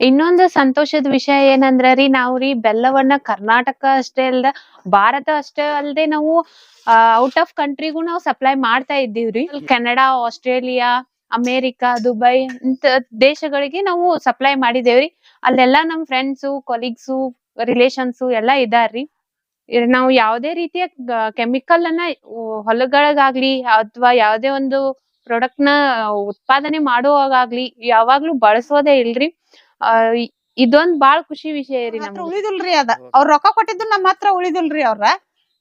ಇನ್ನೊಂದು ಸಂತೋಷದ ವಿಷಯ ಏನಂದ್ರ ರೀ ನಾವು ರೀ ಬೆಲ್ಲವನ್ನ ಕರ್ನಾಟಕ ಅಷ್ಟೇ ಅಲ್ದ ಭಾರತ ಅಷ್ಟೇ ಅಲ್ದೆ ನಾವು ಔಟ್ ಆಫ್ ಕಂಟ್ರಿಗೂ ನಾವು ಸಪ್ಲೈ ಮಾಡ್ತಾ ಇದ್ದೀವ್ರಿ ಕೆನಡಾ ಆಸ್ಟ್ರೇಲಿಯಾ ಅಮೇರಿಕಾ ದುಬೈ ಇಂತ ದೇಶಗಳಿಗೆ ನಾವು ಸಪ್ಲೈ ಮಾಡಿದೇವ್ರಿ ಅಲ್ಲೆಲ್ಲಾ ನಮ್ ಫ್ರೆಂಡ್ಸು ಕೊಲೀಗ್ಸು ರಿಲೇಷನ್ಸು ಎಲ್ಲಾ ಇದಾರ್ರಿ ನಾವು ಯಾವದೇ ರೀತಿಯ ಕೆಮಿಕಲ್ ಅನ್ನ ಹೊಲಗಳಿಗಾಗ್ಲಿ ಅಥವಾ ಯಾವ್ದೇ ಒಂದು ಪ್ರಾಡಕ್ಟ್ನ ಉತ್ಪಾದನೆ ಮಾಡುವಾಗ್ಲಿ ಯಾವಾಗ್ಲೂ ಬಳಸೋದೇ ಇಲ್ರಿ. ಇದೊಂದ್ ಬಾಳ್ ಖುಷಿ ವಿಷಯ ರೀ ನಮ್ ಉಳಿದಿಲ್ರಿ ಅದ. ಅವ್ರ ರೊಕ್ಕ ಕೊಟ್ಟಿದ್ದು ನಮ್ಮ ಹತ್ರ ಉಳಿದಿಲ್ರಿ ಅವ್ರ.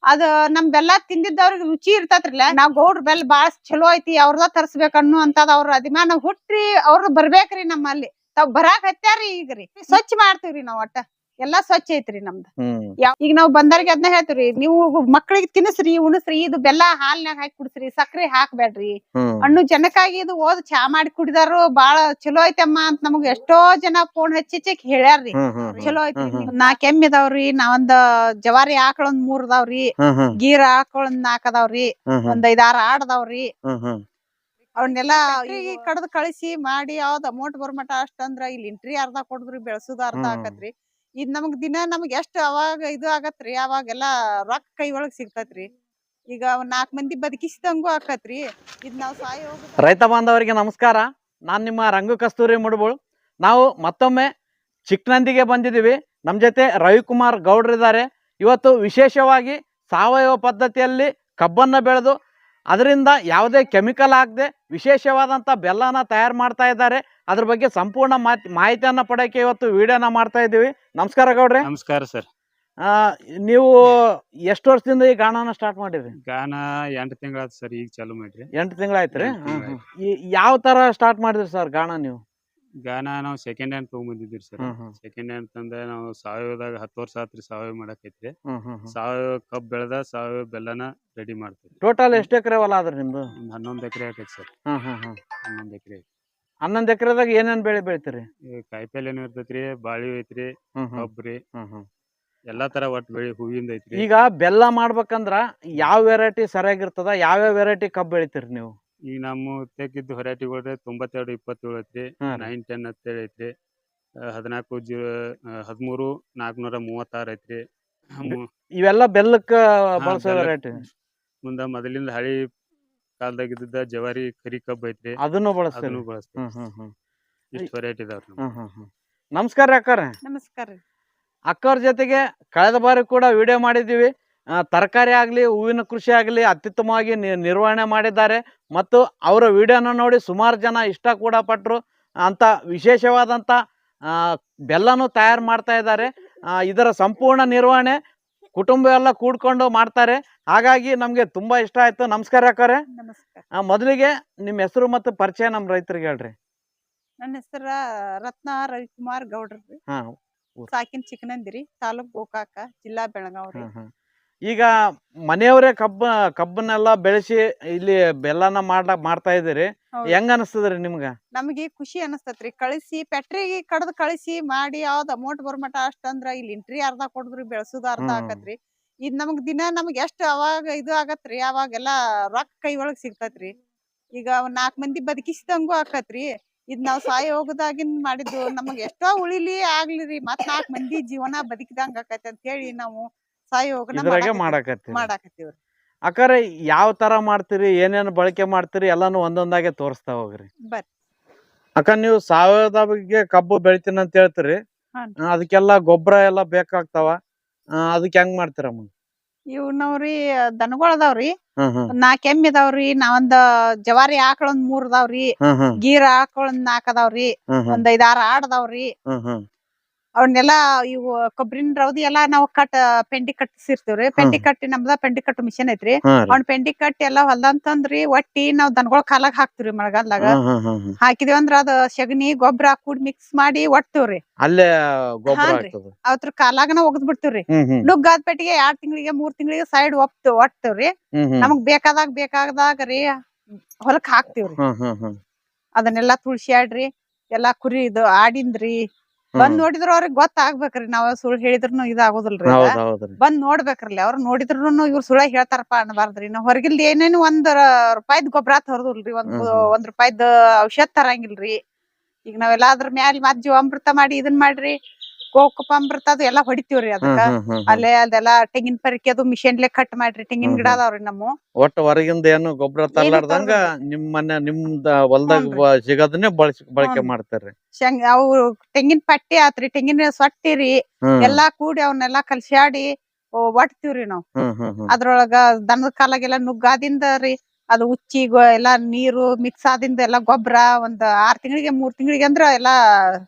ಅದ ನಮ್ ಬೆಲ್ಲ ತಿಂದಿದ್ದವ್ರಿಗೆ ರುಚಿ ಇರ್ತತ್ರಿಲ್ಲ. ನಾವ್ ಗೌಡ್ರ ಬೆಲ್ಲ ಬಾಳ ಚಲೋ ಐತಿ ಅವ್ರದ ತರ್ಸ್ಬೇಕನ್ನು ಅಂತದ ಅವ್ರ ಅಭಿಮಾನ ಹುಟ್ರಿ ಅವ್ರ ಬರ್ಬೇಕ್ರಿ ನಮ್ಮಲ್ಲಿ. ತಾವ್ ಬರಾಕ್ ಹತ್ಯಾರಿ ಈಗ್ರಿ. ಸ್ವಚ್ಛ ಮಾಡ್ತೀವ್ರಿ ನಾವ್ ಒಟ್ಟ. ಎಲ್ಲಾ ಸ್ವಚ್ಛ ಐತ್ರಿ ನಮ್ದು. ಈಗ ನಾವ್ ಬಂದವ್ರಿಗೆ ಅದನ್ನ ಹೇಳ್ತೀವ್ರಿ ನೀವು ಮಕ್ಳಿಗೆ ತಿನ್ನಿಸ್ರಿ ಉಣಸ್ರಿ ಇದು ಬೆಲ್ಲ ಹಾಲ್ನ್ಯಾಗ ಹಾಕಿ ಕುಡಿಸ್ರಿ ಸಕ್ರಿ ಹಾಕ್ಬೇಡ್ರಿ. ಹಣ್ಣು ಜನಕ್ಕಾಗಿ ಇದು ಓದ್ ಚಾ ಮಾಡಿ ಕುಡಿದಾರು ಬಾಳ ಚಲೋ ಐತಮ್ಮ ಅಂತ ನಮಗ್ ಎಷ್ಟೋ ಜನ ಫೋನ್ ಹಚ್ಚಿ ಹಚ್ಚಿ ಹೇಳ್ಯಾರ್ರಿ ಚಲೋ ಐತಿ ನಾ ಕೆಮ್ಮಿದಾವ್ರಿ ನಾವೊಂದ್ ಜವಾರಿ ಆಕಳ ಒಂದ್ ಮೂರ್ ಅದಾವ್ರಿ ಗೀರ ಆಕಳ ಒಂದ್ ನಾಕ್ ಅದಾವ್ರಿ ಒಂದ್ ಐದಾರ ಆಡ್ ಅದಾವ್ರಿ. ಹ್ಮ್ ಹ್ಮ್. ಅವನ್ನೆಲ್ಲಾ ಕಡದ್ ಕಳಿಸಿ ಮಾಡಿ ಯಾವ್ದ್ ಅಮೌಂಟ್ ಬರ್ಮಟ ಅಷ್ಟಂದ್ರ ಇಲ್ಲಿ ಇಂಟ್ರಿ ಅರ್ಧ ಕೊಡುದ್ರಿ ಬೆಳ್ಸುದ ಅರ್ಧ. ಆಕತ್ರಿ. ಇದ್ ನಮಗ್ ದಿನ ನಮಗ್ ಎಷ್ಟ್ ಅವಾಗ ಇದು ಆಗತ್ರಿ, ಅವಾಗೆಲ್ಲಾ ರೊಕ್ಕ ಕೈ ಒಳಗ್ ಸಿಗ್ತತ್ರಿ. ಈಗ ನಾಲ್ಕು ಮಂದಿ ಬದುಕಿಸಿದಂಗೂ ಆಕತ್ರಿ. ಇದ್ ನಾವ್ ಸಾಯೋ ರೈತ ಬಾಂಧವರಿಗೆ ನಮಸ್ಕಾರ. ನಾನು ನಿಮ್ಮ ರಂಗು ಕಸ್ತೂರಿ ಮುಡ್ಬೋಳು. ನಾವು ಮತ್ತೊಮ್ಮೆ ಚಿಕ್ಕನಂದಿಗೆ ಬಂದಿದ್ದೀವಿ. ನಮ್ಮ ಜೊತೆ ರವಿಕುಮಾರ್ ಗೌಡ್ರಿದ್ದಾರೆ. ಇವತ್ತು ವಿಶೇಷವಾಗಿ ಸಾವಯವ ಪದ್ಧತಿಯಲ್ಲಿ ಕಬ್ಬನ್ನು ಬೆಳೆದು ಅದರಿಂದ ಯಾವುದೇ ಕೆಮಿಕಲ್ ಆಗದೆ ವಿಶೇಷವಾದಂಥ ಬೆಲ್ಲನ ತಯಾರು ಮಾಡ್ತಾ ಇದ್ದಾರೆ. ಅದ್ರ ಬಗ್ಗೆ ಸಂಪೂರ್ಣ ಮಾಹಿತಿಯನ್ನ ಮಾಹಿತಿಯನ್ನು ಪಡೆಯೋಕ್ಕೆ ಇವತ್ತು ವಿಡಿಯೋನ ಮಾಡ್ತಾ ಇದ್ದೀವಿ. ನಮಸ್ಕಾರ ಗೌಡ್ರಿ. ನಮಸ್ಕಾರ ಸರ್. ನೀವು ಎಷ್ಟು ವರ್ಷದಿಂದ ಈ ಗಾಣನ ಸ್ಟಾರ್ಟ್ ಮಾಡಿರಿ ಗಾನ ಎಂಟು ತಿಂಗಳಾಯ್ತು ಸರ್ ಈಗ ಚಾಲು ಮಾಡ್ರಿ. ಎಂಟು ತಿಂಗಳಾಯ್ತು ರೀ? ಯಾವ ತರ ಸ್ಟಾರ್ಟ್ ಮಾಡಿದ್ರಿ ಸರ್ ಗಾಣ ನೀವು? ಗಾನ ನಾವು ಸೆಕೆಂಡ್ ಹ್ಯಾಂಡ್ ತೊಗೊಂಬಂದಿದ್ದೀವಿ ಸರ್. ಹ್ಮ್ ಹ್ಮ್. ಸೆಕೆಂಡ್ ಹ್ಯಾಂಡ್ ತಂದ ನಾವು ಸಾವಯವದಾಗ ಹತ್ತು ವರ್ಷ ಆತ್ರಿ ಸಾವಯವ ಮಾಡಕೈತ್ರಿ. ಹ್ಮ್ ಹ್ಮ್ ಹ್ಮ್. ಸಾವಯವ ಕಬ್ಬ್ ಬೆಳೆದ ಸಾವಯವ ಬೆಲ್ಲನ ರೆಡಿ ಮಾಡ್ತೀವಿ ಟೋಟಲ್ ಎಷ್ಟು ಎಕರೆ ಹೊಲ ಅದ್ರಿ ನಿಮ್ದು? ಒಂದು ಹನ್ನೊಂದು ಎಕರೆ ಆಕೈತಿ ಸರ್. ಹ್ಮ್ ಹ್ಮ್ ಹ್ಮ್. ಹನ್ನೊಂದು ಎಕರೆ ಹನ್ನೊಂದು ಎಕರೆದಾಗ ಏನೇನ್ ಬೆಳೆ ಬೆಳಿತೀರಿ? ಕಾಯಿಪಲ್ಲೆನೂ ಇರ್ತೈತ್ರಿ ಬಾಳಿ ಐತ್ರಿ ಹ್ಮ್ ಹ್ಮ್. ಕಬ್ಬ್ ಹ್ಮ್ ಹ್ಮ್. ಎಲ್ಲಾ ತರ ಒಟ್ಟು ಬೆಳಿ ಹೂವಿಂದ ಐತ್ರಿ. ಈಗ ಬೆಲ್ಲ ಮಾಡ್ಬೇಕಂದ್ರ ಯಾವ ವೆರೈಟಿ ಸರಿಯಾಗಿರ್ತದ ಯಾವ್ಯಾವ ವೆರೈಟಿ ಕಬ್ಬು ಬೆಳಿತೀರಿ ನೀವು? ಈಗ ನಮ್ಮ ತೆಗಿದ್ದು ಹೊರಾಟಿಗಳ್ರೆ ತೊಂಬತ್ತೆರಡು ಇಪ್ಪತ್ತೇಳು ಐತ್ರಿ ಹಾ ರೀ. ನೈನ್ ಟೆನ್ ಹತ್ತೇಳು ಐತ್ರಿ ಆ, ಹದಿನಾಲ್ಕು ಹದಿಮೂರು ನಾಲ್ಕುನೂರ ಮೂವತ್ತಾರು ಐತ್ರಿ. ಮು- ಇವೆಲ್ಲ ಬೆಲ್ಲಕ್ಕ ಬಳಸೋ ವೆರೈಟಿ ಮುಂದ ಮೊದಲಿಂದ ಹಳಿ ಕಾಲದಾಗ ಇದ್ದಿದ್ದ ಜವಾರಿ ಕರಿ ಕಬ್ಬ್ ಐತ್ರಿ. ಅದನ್ನು ಬಳಸ್ತೀರಿ? ಅದನ್ನು ಬಳಸ್ತೀವಿ. ಹ್ಮ್ ಹ್ಮ್ ಹ್ಮ್. ಇಷ್ಟು ವೆರೈಟಿ ಇದಾವ್ರಿ ನಮ್ದು. ಹ್ಮ್ ಹ್ಮ್ ಹ್ಮ್. ನಮಸ್ಕಾರ ರೀ ಅಕ್ಕಾರ ನಮಸ್ಕಾರ ರೀ. ಅಕ್ಕವ್ರ ಜೊತೆಗೆ ಕಳೆದ ಬಾರಿ ಕೂಡ ವಿಡಿಯೋ ಮಾಡಿದ್ದೀವಿ. ತರಕಾರಿ ಆಗಲಿ ಹೂವಿನ ಕೃಷಿ ಆಗಲಿ ಅತ್ಯುತ್ತಮವಾಗಿ ನಿರ್ವಹಣೆ ಮಾಡಿದ್ದಾರೆ. ಮತ್ತು ಅವರ ವಿಡಿಯೋನ ನೋಡಿ ಸುಮಾರು ಜನ ಇಷ್ಟ ಕೂಡ ಪಟ್ಟರು ಅಂತ ವಿಶೇಷವಾದಂಥ ಬೆಲ್ಲನೂ ತಯಾರು ಮಾಡ್ತಾ ಇದ್ದಾರೆ. ಇದರ ಸಂಪೂರ್ಣ ನಿರ್ವಹಣೆ ಕುಟುಂಬ ಎಲ್ಲ ಕೂಡ್ಕೊಂಡು ಮಾಡ್ತಾರೆ. ಹಾಗಾಗಿ ನಮಗೆ ತುಂಬ ಇಷ್ಟ ಆಯಿತು. ನಮಸ್ಕಾರ ನಮಸ್ಕಾರ. ಮೊದಲಿಗೆ ನಿಮ್ಮ ಹೆಸರು ಮತ್ತು ಪರಿಚಯ ನಮ್ಮ ರೈತರಿಗೆ ಹೇಳ್ರಿ. ನನ್ನ ಹೆಸರ ರತ್ನ ರವಿಕುಮಾರ್ ಗೌಡ್ರಿ ಸಾಕಿನ ಚಿಕ್ಕನಂದಿರಿ ತಾಲೂಕ್ ಗೋಕಾಕ ಜಿಲ್ಲಾ ಬೆಳಗಾವ್ರಿ ಹ್ಮ್. ಈಗ ಮನೆಯವರೇ ಕಬ್ಬ ಕಬ್ಬನ್ನೆಲ್ಲ ಬೆಳೆಸಿ ಇಲ್ಲಿ ಬೆಲ್ಲನ ಮಾಡ್ಲಾ ಮಾಡ್ತಾ ಇದ್ದೀರಿ. ಹೌದು. ಹೆಂಗ ಅನಿಸ್ತದ್ರಿ ನಿಮ್ಗ? ನಮಗೆ ಖುಷಿ ಅನಸ್ತತ್ರಿ. ಕಳಿಸಿ ಪೆಟ್ರಿಗೆ ಕಡದ್ ಕಳಿಸಿ ಮಾಡಿ ಯಾವ್ದ್ ಅಮೌಂಟ್ ಬರ್ಮಟ ಅಷ್ಟಂದ್ರ ಇಲ್ಲಿ ಇಂಟ್ರಿ ಅರ್ಧ ಕೊಡುದ್ರಿ ಬೆಳ್ಸುದ ಅರ್ಧ ಹ್ಮ್. ಆಕತ್ರಿ. ಇದ್ ನಮಗ್ ದಿನ ನಮಗ್ ಎಷ್ಟ್ ಅವಾಗ ಇದು ಆಗತ್ರಿ ಅವಾಗೆಲ್ಲಾ ರೊಕ್ಕ ಕೈ ಒಳಗ್ ಸಿಗ್ತತ್ರಿ. ಈಗ ಒಂದ್ ನಾಕ್ ಮಂದಿ ಬದುಕಿಸಿದಂಗೂ ಆಕತ್ರಿ. ಇದ್ ನಾವ್ ಸಾಯೋಗದಾಗಿನ್ ಮಾಡಿದ್ದು ನಮಗ್ ಎಷ್ಟೋ ಉಳಿಲಿ ಆಗ್ಲಿರಿ. ಮತ್ ನಾಕ್ ಮಂದಿ ಜೀವನ ಬದುಕಿದಂಗ ಆಕತಿ ಅಂತ ಹೇಳಿ ನಾವು ಸಾಯೋಗನ ಇದ್ರಾಗೆ ಮಾಡಾಕತ್ತೀರಿ ಮಾಡಾಕತ್ತೀವ್ರಿ. ಅಕ್ಕಾರೆ ಯಾವ ತರ ಮಾಡ್ತೀರಿ ಏನೇನು ಬಳಕೆ ಮಾಡ್ತೀರಿ ಎಲ್ಲಾನು ಒಂದೊಂದಾಗೆ ತೋರಿಸ್ತಾ ಹೋಗ್ರಿ. ಬರ್ರಿ. ಅಕ್ಕ ನೀವು ಸಾವಯವದ ಬಗ್ಗೆ ಕಬ್ಬು ಬೆಳಿತೀನಿ ಅಂತ ಹೇಳ್ತೀರಿ. ಹಾನ್ರಿ. ಆ, ಅದಕ್ಕೆಲ್ಲ ಗೊಬ್ಬರ ಎಲ್ಲ ಬೇಕಾಗ್ತಾವ. ಆ, ಅದಕ್ಕೆ ಹೆಂಗ್ ಮಾಡ್ತೀರ ಇವ್ ನಾವ್ರಿ ದನಗೊಳ ಅದಾವ್ರಿ ಹ್ಮ್ ಹ್ಮ್ ನಾಕ್ ಎಮ್ಮಿ ಅದಾವ್ರಿ ನಾವೊಂದ್ ಜವಾರಿ ಆಕಳ ಒಂದ್ ಮೂರ್ ಅದಾವ್ರಿ ಹ್ಮ್ ಹ್ಮ್ ಗೀರ ಆಕಳ ಒಂದ್ ನಾಕ್ ಅದಾವ್ರಿ ಹ್ಮ್ ಹ್ಮ್ ಒಂದ್ ಐದಾರ್ ಆಡ್ ಅದಾವ್ರಿ ಹ್ಮ್ ಹ್ಮ್ ಅವನ್ನೆಲ್ಲಾ ಇವು ಕೊಬ್ಬರಿನ ರೌದಿ ಎಲ್ಲಾ ನಾವು ಕಟ್ ಪೆಂಡಿ ಕಟ್ಟಿಸಿರ್ತೀವ್ರಿ ಪೆಂಡಿ ಕಟ್ಟಿ ನಮ್ದ ಪೆಂಡಿ ಕಟ್ಟು ಮಿಷನ್ ಐತ್ರಿ. ಅವ್ನ್ ಪೆಂಡಿ ಕಟ್ಟಿ ಎಲ್ಲಾ ಹೊಲ್ದಂತಂದ್ರಿ ತಂದ್ರಿ ಒಟ್ಟಿ ನಾವ್ ದನಗೊಳ ಕಾಲಾಗ ಹಾಕ್ತಿವ್ರಿ ಮಳೆಗಾಲದಾಗ. ಹಾಕಿದ್ವಿ ಅಂದ್ರ ಅದ ಸಗಣಿ ಗೊಬ್ಬರ ಕೂಡ್ ಮಿಕ್ಸ್ ಮಾಡಿ ಒಟ್ತೀವ್ರಿ ಅಲ್ಲೇ ಅವತ್ರ ಕಾಲಾಗನ ಒಗದ್ ಬಿಡ್ತೀವ್ರಿ ನುಗ್ಗಾದ ಪೆಟ್ಟಿಗೆ ಎರಡ್ ತಿಂಗಳಿಗೆ ಮೂರ್ ತಿಂಗಳಿಗೆ ಸೈಡ್ ಒಪ್ತು ಒಟ್ತೀವ್ರಿ ನಮಗ್ ಬೇಕಾದಾಗ ಬೇಕಾದಾಗ ರೀ ಹೊಲಕ್ ಹಾಕ್ತಿವ್ರಿ ಅದನ್ನೆಲ್ಲಾ ತುಳ್ಸಿ ಆಡ್ರಿ ಎಲ್ಲಾ ಕುರಿ ಇದು ಆಡಿಂದ್ರಿ ಬಂದ್ ನೋಡಿದ್ರ ಅವ್ರಿಗೆ ಗೊತ್ತಾಗ್ಬೇಕ್ರಿ. ನಾವ್ ಸುಳ್ಳು ಹೇಳಿದ್ರುನು ಇದಾಗೋದಿಲ್ರಿ ಅದ. ಹೌದ್ ಹೌದ್ರಿ ಬಂದ್ ನೋಡ್ಬೇಕ್ರಿ ಅವ್ರ ನೋಡಿದ್ರುನು ಇವ್ರ ಸುಳ್ಳ ಹೇಳ್ತಾರಪ್ಪ ಅನ್ಬಾರ್ದ್ರಿ. ನಾವ್ ಹೊರಗಿಲ್ ಏನೇನು ಒಂದ್ ರೂಪಾಯಿದ್ ಗೊಬ್ಬರ ತರದಿಲ್ರಿ. ಒಂದ್. ಒಂದ್ ರೂಪಾಯಿದ್ ಔಷಧ ತರಂಗಿಲ್ರಿ. ಈಗ ನಾವೆಲ್ಲ ಅದ್ರ ಮ್ಯಾಲ ಮತ್ ಜೀವಾಮೃತ ಮಾಡಿ ಇದನ್ ಮಾಡ್ರಿ. ಗೋಕುಪಾಮೃತ ಅದು ಎಲ್ಲಾ ಹೊಡಿತೀವ್ರಿ ಅದಕ್ಕ. ಅಲ್ಲೇ ಅದೆಲ್ಲ ತೆಂಗಿನ ಪರಿಕೆ ಅದು ಮಿಷನ್ಲೆ ಕಟ್ ಮಾಡ್ರಿ ತೆಂಗಿನ ಗಿಡ. ಅದಾವ್ರಿ ನಮ್ಮ ಒಟ್ಟ ಹೊರಗಿಂದ ಏನು ಗೊಬ್ಬರ ತರ್ಲಾರ್ದಂಗ ನಿಮ್ ಮನೆ ನಿಮ್ದ ಹೊಲ್ದಾಗ. ಸಿಗೋದನ್ನೇ ಬಳಸಿ ಬಳಕೆ. ಮಾಡ್ತಾರ್ರಿ ಶಂಗ್ ಅವು ತೆಂಗಿನ ಪಟ್ಟಿ ಆತ್ರಿ ತೆಂಗಿನ ಸೊಟ್ಟಿರಿ ರೀ ಎಲ್ಲಾ ಕೂಡಿ ಅವನ್ನೆಲ್ಲಾ ಕಲ್ಸ್ಯಾಡಿ ಒಟ್ತೀವ್ರಿ ನಾವ್ ಅದ್ರೊಳಗ ದನದ ಕಾಲಾಗೆಲ್ಲ ನುಗ್ಗಾದಿಂದ ರೀ ಅದು ಉಚ್ಚಿ ಗೊ- ಎಲ್ಲಾ ನೀರು ಮಿಕ್ಸ್ ಆದಿಂದ ಎಲ್ಲಾ ಗೊಬ್ಬರ ಒಂದ್ ಆರ್ ತಿಂಗಳಿಗೆ ಮೂರ್ ತಿಂಗಳಿಗೆ ಅಂದ್ರ ಎಲ್ಲಾ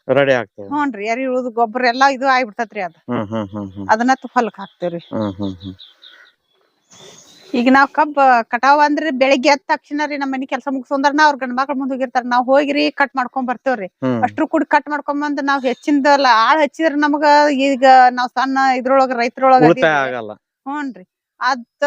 ರೆಡಿ ಆಗ್ತದೆ. ಹ್ಞೂನ್ರಿ ಎರಿ ಉಳ್ದು ಗೊಬ್ಬರ ಎಲ್ಲಾ ಇದು ಆಗ್ಬಿಡ್ತತ್ರಿ ಅದ. ಹ್ಮ್ ಹ್ಮ್ ಹ್ಮ್ ಹ್ಮ್. ಅದನ್ನ ತು ಹೊಲಕ್ ಹಾಕ್ತೇವ್ರಿ. ಹ್ಮ್ ಹ್ಮ್ ಹ್ಮ್. ಈಗ ನಾವ್ ಕಬ್ಬ ಕಟಾವ್ ಅಂದ್ರೆ ಬೆಳಿಗ್ಗೆ ಎದ್ದ ತಕ್ಷಣ ರೀ ನಮ್ಮ ಮನಿ ಕೆಲಸ ಮುಗಿಸೋಂದ್ರ ಅವ್ರ ಗಂಡ ಮಕ್ಳು ಮುಂದ್ ಹೋಗಿರ್ತಾರ. ನಾವ್ ಹೋಗಿರಿ ಕಟ್ ಮಾಡ್ಕೊಂಡ್ ಬರ್ತೇವ್ರಿ. ಹ್ಮ್. ಅಷ್ಟ್ರು ಕೂಡ ಕಟ್ ಮಾಡ್ಕೊಂಡ್ ಬಂದ್ ನಾವ್ ಹೆಚ್ಚಿಂದಲ್ಲ ಆಳ್ ಹಚ್ಚಿದ್ರ ನಮಗ ಈಗ ನಾವ್ ಸಣ್ಣ ಇದ್ರೊಳಗ ರೈತರೊಳಗ ಉಳಿತಾಯ ಆಗಲ್ಲ. ಹ್ಞೂನ್ರಿ. ಅದ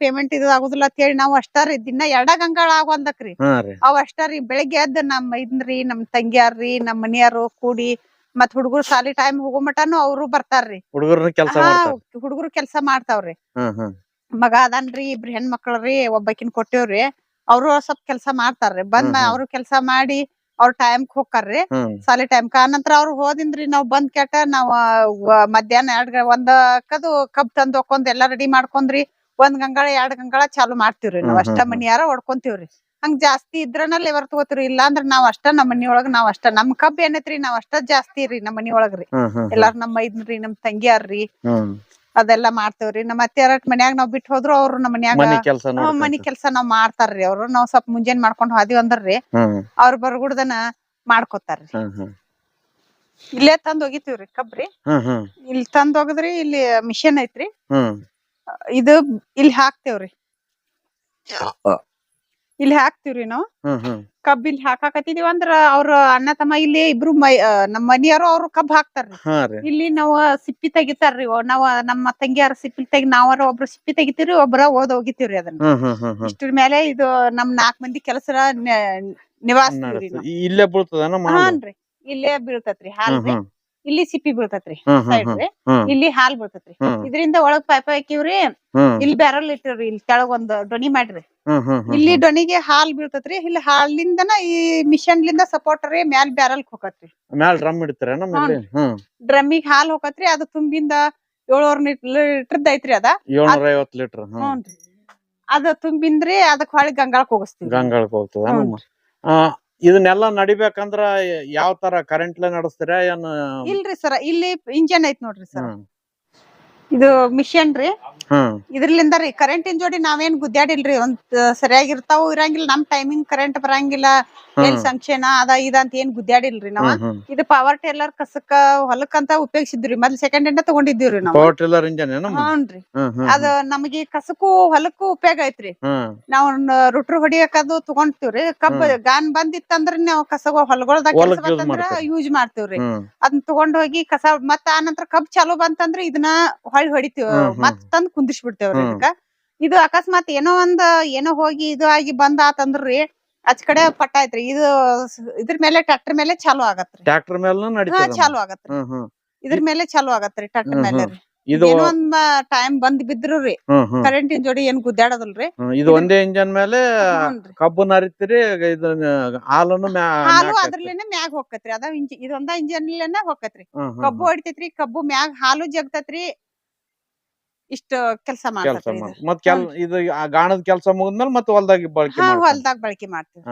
ಪೇಮೆಂಟ್ ಇದು ಆಗುದಿಲ್ಲ ಅಂತ ಹೇಳಿ ನಾವು ಅಷ್ಟಾರಿ ದಿನ ಎರಡ ಗಂಗಾಳ ಆಗೋಲ್ದಕ್ರಿ ಹಾ ರೀ. ಅವ್ ಅಷ್ಟಾರಿ ಬೆಳಿಗ್ಗೆ ಎದ್ದ ನಮ್ ಇದ್ರಿ ನಮ್ ತಂಗಿಯಾರ್ರಿ ನಮ್ ಮನಿಯಾರು ಕೂಡಿ ಮತ್ ಹುಡುಗರು ಸಾಲಿ ಟೈಮ್ ಹೋಗೋ ಮಟಾನು ಅವ್ರು ಬರ್ತಾರ್ರಿ. ಹುಡುಗರು ಕೆಲಸ ಹಾ ಮಾಡ್ತಾರ. ಹುಡುಗರು ಕೆಲ್ಸ ಮಾಡ್ತಾವ್ರಿ. ಹ್ಮ್ ಹ್ಮ್ ಮಗ ಅದಾನ್ರಿ ಇಬ್ರು ಹೆಣ್ಮಕ್ಳ್ರಿ ಒಬ್ಬಾಕಿನ್ ಕೊಟ್ಟೇವ್ರಿ. ಅವ್ರು ಸ್ವಲ್ಪ ಕೆಲ್ಸ ಮಾಡ್ತಾರ್ರಿ. ಬಂದ್ ಹ್ಮ್ ಹ್ಮ್. ಅವ್ರು ಕೆಲ್ಸ ಮಾಡಿ ಅವ್ರ ಟೈಮ್ಕ್ ಹೋಗ್ತಾರ್ರಿ ಹ್ಮ್. ಸಾಲಿ ಟೈಮ್ ನಂತರ ಅವ್ರು ಹೋದಿಂದ್ರಿ ನಾವ್ ಬಂದ್ ಕೆಟ್ಟ ನಾವ್ ಮಧ್ಯಾಹ್ನ ಎರಡ್ ಒಂದ್ ಕದು ಕಬ್ ತಂದ್ ಹೊಕ್ಕೊಂದ್ ಎಲ್ಲಾ ರೆಡಿ ಮಾಡ್ಕೊಂಡ್ರಿ ಒಂದ್ ಗಂಗಾಳ ಎರಡ್ ಗಂಗಳ ಚಾಲು ಮಾಡ್ತಿವ್ರಿ ನಾವ್. ಅಷ್ಟ. ಮನಿಯಾರ ಹೊಡ್ಕೊಂತೀವ್ರಿ. ಹಂಗ್ ಜಾಸ್ತಿ ಇದ್ರನ ಲೆವರ್ ತಗೋತೀವ್ರಿ. ಇಲ್ಲಾ ಅಂದ್ರ ನಾವ್ ಅಷ್ಟ ನಮ್ ಮನಿಯೊಳಗ ನಾವ್ ಅಷ್ಟ ನಮ್ ಕಬ್ಬ್ ಏನೈತ್ರಿ ನಾವ್ ಅಷ್ಟ ಜಾಸ್ತಿ ರೀ ನಮ್ ಮನಿಯೊಳಗ್ರಿ. ಎಲ್ಲಾರು ಎಲ್ಲಾರ್ ನಮ್ ಮೈದ್ನ್ರಿ ನಮ್ ತಂಗಿಯಾರ್ರಿ. ಅದೆಲ್ಲಾ ಮಾಡ್ತೇವ್ರಿ. ನಮ್ಮ ಅತ್ತೆ ಮನ್ಯಾಗ ನಾವ್ ಬಿಟ್ಟು ಹೋದ್ರು ಅವ್ರು ನಮ್ ಮನ್ಯಾಗ ಮನಿ ಕೆಲಸ ಮನಿ ಕೆಲ್ಸ ನಾವ್ ಮಾಡ್ತಾರ್ರಿ ಅವ್ರು. ನಾವ್ ಸ್ವಲ್ಪ ಮುಂಜಾನೆ ಮಾಡ್ಕೊಂಡ್ ಹೋದಿವ್ ಅಂದ್ರಿ ಅವ್ರ ಬರ್ಗುಡ್ದನ ಮಾಡ್ಕೊತಾರ್ರಿ. ಇಲ್ಲೇ ತಂದ್ ಒಗಿತೀವ್ರಿ ಕಬ್ರಿ. ಇಲ್ಲಿ ತಂದ್ ಒಗದ್ರಿ ಇಲ್ಲಿ ಮಿಷನ್ ಐತ್ರಿ. ಇದು ಇಲ್ಲಿ ಹಾಕ್ತೇವ್ರಿ. ಇಲ್ಲಿ ಹಾಕ್ತಿವ್ರಿ ನಾವ್. ಕಬ್ಬ್ ಇಲ್ಲಿ ಹಾಕಾಕತ್ತಿದೀವಿ ಅಂದ್ರ ಅವ್ರ ಅಣ್ಣ ತಮ್ಮ ಇಲ್ಲಿ ಇಬ್ರು ಮೈ ನಮ್ ಮನಿಯವರು ಅವ್ರು ಕಬ್ಬ್ ಹಾಕ್ತಾರ್ರಿ. ಹಾ ರೀ. ಇಲ್ಲಿ ನಾವ್ ಸಿಪ್ಪಿ ತೆಗಿತಾರ್ರಿ ನಾವ ನಾವ್ ನಮ್ಮ ತಂಗಿಯಾರ ಸಿಪ್ಪಿ ತೆಗಿ ನಾವಾರ ಒಬ್ರು ಸಿಪ್ಪಿ ತೆಗಿತೀವ್ರಿ ಒಬ್ರ ಓದ್ ಹೋಗಿತೀವ್ರಿ ಅದನ್ನ. ಇಷ್ಟರ ಹ್ಮ್ ಹ್ಮ್ ಹ್ಮ್ ಇಷ್ಟ್ರ ಮೇಲೆ ಇದು ನಮ್ ನಾಕ್ ಮಂದಿ ಕೆಲಸ ನಿವಾಸ ಇಲ್ಲೇ ಬೀಳ್ತದನ ಮಾಲು ಹಾನ್ರಿ ಇಲ್ಲೇ ಬೀಳ್ತತ್ರಿ ಹಾಲ್ ಹ್ಮ್ ಹ್ಮ್. ಇಲ್ಲಿ ಸಿಪ್ಪಿ ಬೀಳ್ತತ್ರಿ ಸೈಡ್ ಇಲ್ಲಿ ಹಾಲ್ ಬೀಳ್ತೇತ್ರಿ. ಇದ್ರಿಂದ ಒಳಗ್ ಪೈಪ್ ಹಾಕಿವ್ರಿ ಇಲ್ಲಿ ಬ್ಯಾರಲ್ ಇಟ್ಟಿವ್ರಿ ಇಲ್ಲಿ ಕೆಳಗ್ ಒಂದ್ ಡೊನಿ ಮಾಡ್ರಿ. ಇಲ್ಲಿ ಡೊನಿಗೆ ಹಾಲ್ ಬೀಳ್ತತ್ರಿ ಇಲ್ಲಿ ಹಾಲಿಂದನ ಈ ಮಿಷನ್ ಲಿಂದ ಸಪೋರ್ಟ್ ರೀ ಮ್ಯಾಲ್ ಬ್ಯಾರಲ್ ಹೋಗತ್ರಿ. ಮ್ಯಾಲ್ ಡ್ರಮ್ ಇಡ್ತಾರ ಡ್ರಮ್ಮಿಗ್ ಹಾಲ್ ಹೋಗತ್ರಿ ಅದು ತುಂಬಿಂದ ಏಳ್ನೂರ್ ಲೀಟರ್ ಐತ್ರಿ ಅದ. ಏಳ್ನೂರ ಲೀಟರ್ ಅದ ತುಂಬಿಂದ್ರಿ ಅದಕ್ ಹೊಳಿ ಗಂಗಾಳಕ್ ಹೋಗಸ್ತೀವಿ ಗಂಗಾಳಕ್ ಹೋಗ್ತದ ಇದನ್ನೆಲ್ಲ ನಡಿಬೇಕಂದ್ರ ಯಾವ ತರ ಕರೆಂಟ್ ಲೇ ನಡೆಸ್ತೀರ ಏನ್? ಇಲ್ರಿ ಸರ್ ಇಲ್ಲಿ ಇಂಜನ್ ಐತ್ ನೋಡ್ರಿ ಸರ್ ಹ್ಮ್. ಇದು ಮಿಷನ್ ರೀ. ಹ್ಮ್ ಇದ್ರಲಿಂದ ರೀ ಕರೆಂಟಿನ್ ಜೋಡಿ ನಾವೇನ್ ಗುದ್ದಾಡಿಲ್ರಿ ಒಂದ್ ಸರಿಯಾಗಿರ್ತಾವು ಇರಂಗಿಲ್ಲ ನಮ್ ಟೈಮಿಂಗ್ ಕರೆಂಟ್ ಬರಂಗಿಲ್ಲ ಏನ್ ಸಂಕ್ಷೇನ ಅದ ಇದ ಅಂತ ಏನ್ ಗುದ್ದಾಡಿಲ್ರಿ ನಾವ್. ಹ್ಮ್ ಇದು ಪವರ್ ಟೇಲರ್ ಕಸಕ್ಕ ಹೊಲಕ್ಕಂತ ಉಪಯೋಗಿಸಿದ್ರಿ ಮೊದ್ಲು ಸೆಕೆಂಡ್ ಹ್ಯಾಂಡ್ ತಗೊಂಡಿದ್ದೀವ್ರಿ ನಾವು. ಪವರ್ ಟಿಲ್ಲರ್ ಇಂಜನ್ ಏನಮ್ಮ ಹ್ಞೂನ್ರಿ. ಹ್ಮ್ ಹ್ಮ್ ಅದ ನಮಗೆ ಕಸಕ್ಕೂ ಹೊಲಕ್ಕೂ ಉಪಯೋಗ ಐತ್ರಿ. ಹ್ಮ್ ನಾವ್ ರುಟ್ರು ಹೊಡಿಯಕದು ತಗೊಂತೀವ್ರಿ ಕಬ್ಬ. ಗಾನ್ ಬಂದಿತ್ತಂದ್ರ ನಾವ್ ಕಸ ಹೊಲಗೊಳದಾಗ ಹೊಲಕ್ use. ಯೂಸ್ ಮಾಡ್ತೀವ್ರಿ. ಹ್ಮ್. ಅದನ್ನ ತಗೊಂಡ್ ಹೋಗಿ ಕಸ ಮತ್ತ ಆನಂತರ ನಂತರ ಕಬ್ ಚಾಲೂ ಬಂತಂದ್ರ ಇದನ್ನ ಹೊಳ್ ಹೊಡಿತೀವಿ. ಮತ್ ತಂದ್ ಕುಂದಿರ್ಸಿ ಬಿಡ್ತೇವ್ರಿ ಹ್ಮ್. ಇದಕ್ಕ. ಇದು ಅಕಸ್ಮಾತ್ ಏನೋ ಒಂದ್ ಏನೋ ಹೋಗಿ ಇದು ಆಗಿ ಬಂದ ಆತಂದ್ರಿ ಅಚ್ ಕಡೆ ಪಟ್ಟ ಐತ್ರಿ ಇದು ಇದ್ರ ಮೇಲೆ ಟ್ರ್ಯಾಕ್ಟರ್ ಮೇಲೆ ಚಾಲು ಆಗತ್ರಿ. ಟ್ರಾಕ್ಟರ್ ಮೇಲೆ ಚಾಲು ಆಗತ್ರಿ. ಇದ್ರ ಮೇಲೆ ಚಾಲು ಆಗತ್ರಿ ಟ್ರ್ಯಾಕ್ಟರ್ ಹ್ಮ್, ಮೇಲೆ ರೀ ಇದು ಏನೋ ಒಂದ್ ಟೈಮ್ ಬಂದ್ ಬಿದ್ರು ರೀ. ಕರೆಂಟಿನ ಜೋಡಿ ಏನ್ ಗುದ್ದಾಡೋದಲ್ರಿ. ಇದು ಒಂದೇ ಇಂಜನ್ ಮೇಲೆ. ಕಬ್ಬು ನರಿತಿರಿ ಹಾಲನ್ನು ಹಾಲು ಅದ್ರಲ್ಲೇನೆ ಮ್ಯಾಗ ಹೋಗತ್ರಿ ಅದ ಇಂಜಿ ಇದೊಂದ ಇಂಜನ್ ಹೋಗತ್ರಿ ಕಬ್ಬು ಹೊಡಿತೈತ್ರಿ ಕಬ್ಬು ಮ್ಯಾಗ್ ಹಾಲು ಜಗ್ತತ್ರಿ. ಇಷ್ಟ ಕೆಲ್ಸ ಕೆಲಸ ಮಾಡ್ತಾರೆ ಇದು. ಮತ್ ಕೆಲ್ ಇದು ಆ ಗಾಣದ ಕೆಲಸ ಮುಗಿದ್ಮೇಲೆ ಮತ್ತೆ ಹೊಲ್ದಾಗ ಬಳಕೆ ಹಾ ಮಾಡ್ತೀರಿ. ಹೊಲ್ದಾಗ ಬಳಕೆ ಮಾಡ್ತೀವಿ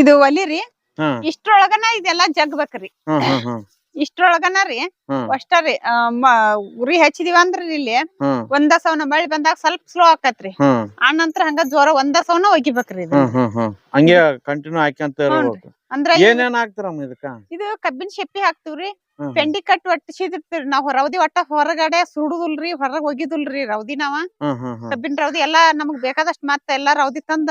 ಇದು ಒಲಿ ರೀ ಇದೆಲ್ಲ ಇಷ್ಟ್ರೊಳಗನ ಇದೆಲ್ಲಾ ಜಗ್ಬೇಕ್ರಿ ಹಾ ಇಷ್ಟ್ರೊಳಗನ ರೀ ಅಷ್ಟ ರೀ ಆ, ಮ- ಉರಿ ಹಚ್ಚಿದಿವ ಅಂದ್ರ ಇಲ್ಲಿ ಒಂದ ಸವನ ಮಳಿ ಬಂದಾಗ ಸ್ವಲ್ಪ ಸ್ಲೋ ಆಕತ್ರಿ. ಆ ನಂತರ ಹಂಗ ಜ್ವರ ಒಂದ ಸವನ ಒಗಿಬೇಕ್ರಿ ಇದು. ಹಂಗೆ ಕಂಟಿನ್ಯೂ ಹಾಕ್ಯಂತ ಇರ್ಬೇಕು. ಅಂದ್ರ ಇದು- ಏನೇನ್ ಹಾಕ್ತಿರಮ್ಮ ಇದಕ್ಕ? ಇದು ಕಬ್ಬಿನ ಶೆಪ್ಪಿ ಹಾಕ್ತಿವ್ರಿ ಪೆಂಡಿ ಕಟ್ ಒಟ್ಟಿಸಿದಿರ್ತೀರಿ. ನಾವ್ ರೌದಿ ಒಟ್ಟ ಹೊರಗಡೆ ಸುಡುದಿಲ್ರಿ ಹೊರಗ್ ಒಗಿದಿಲ್ರಿ ರೌದಿ ನಾವ. ಕಬ್ಬಿನ ರೌದಿ ಎಲ್ಲಾ ನಮಗ್ ಬೇಕಾದಷ್ಟ್ ಮತ್ತ ಎಲ್ಲಾ ರೌದಿ ತಂದ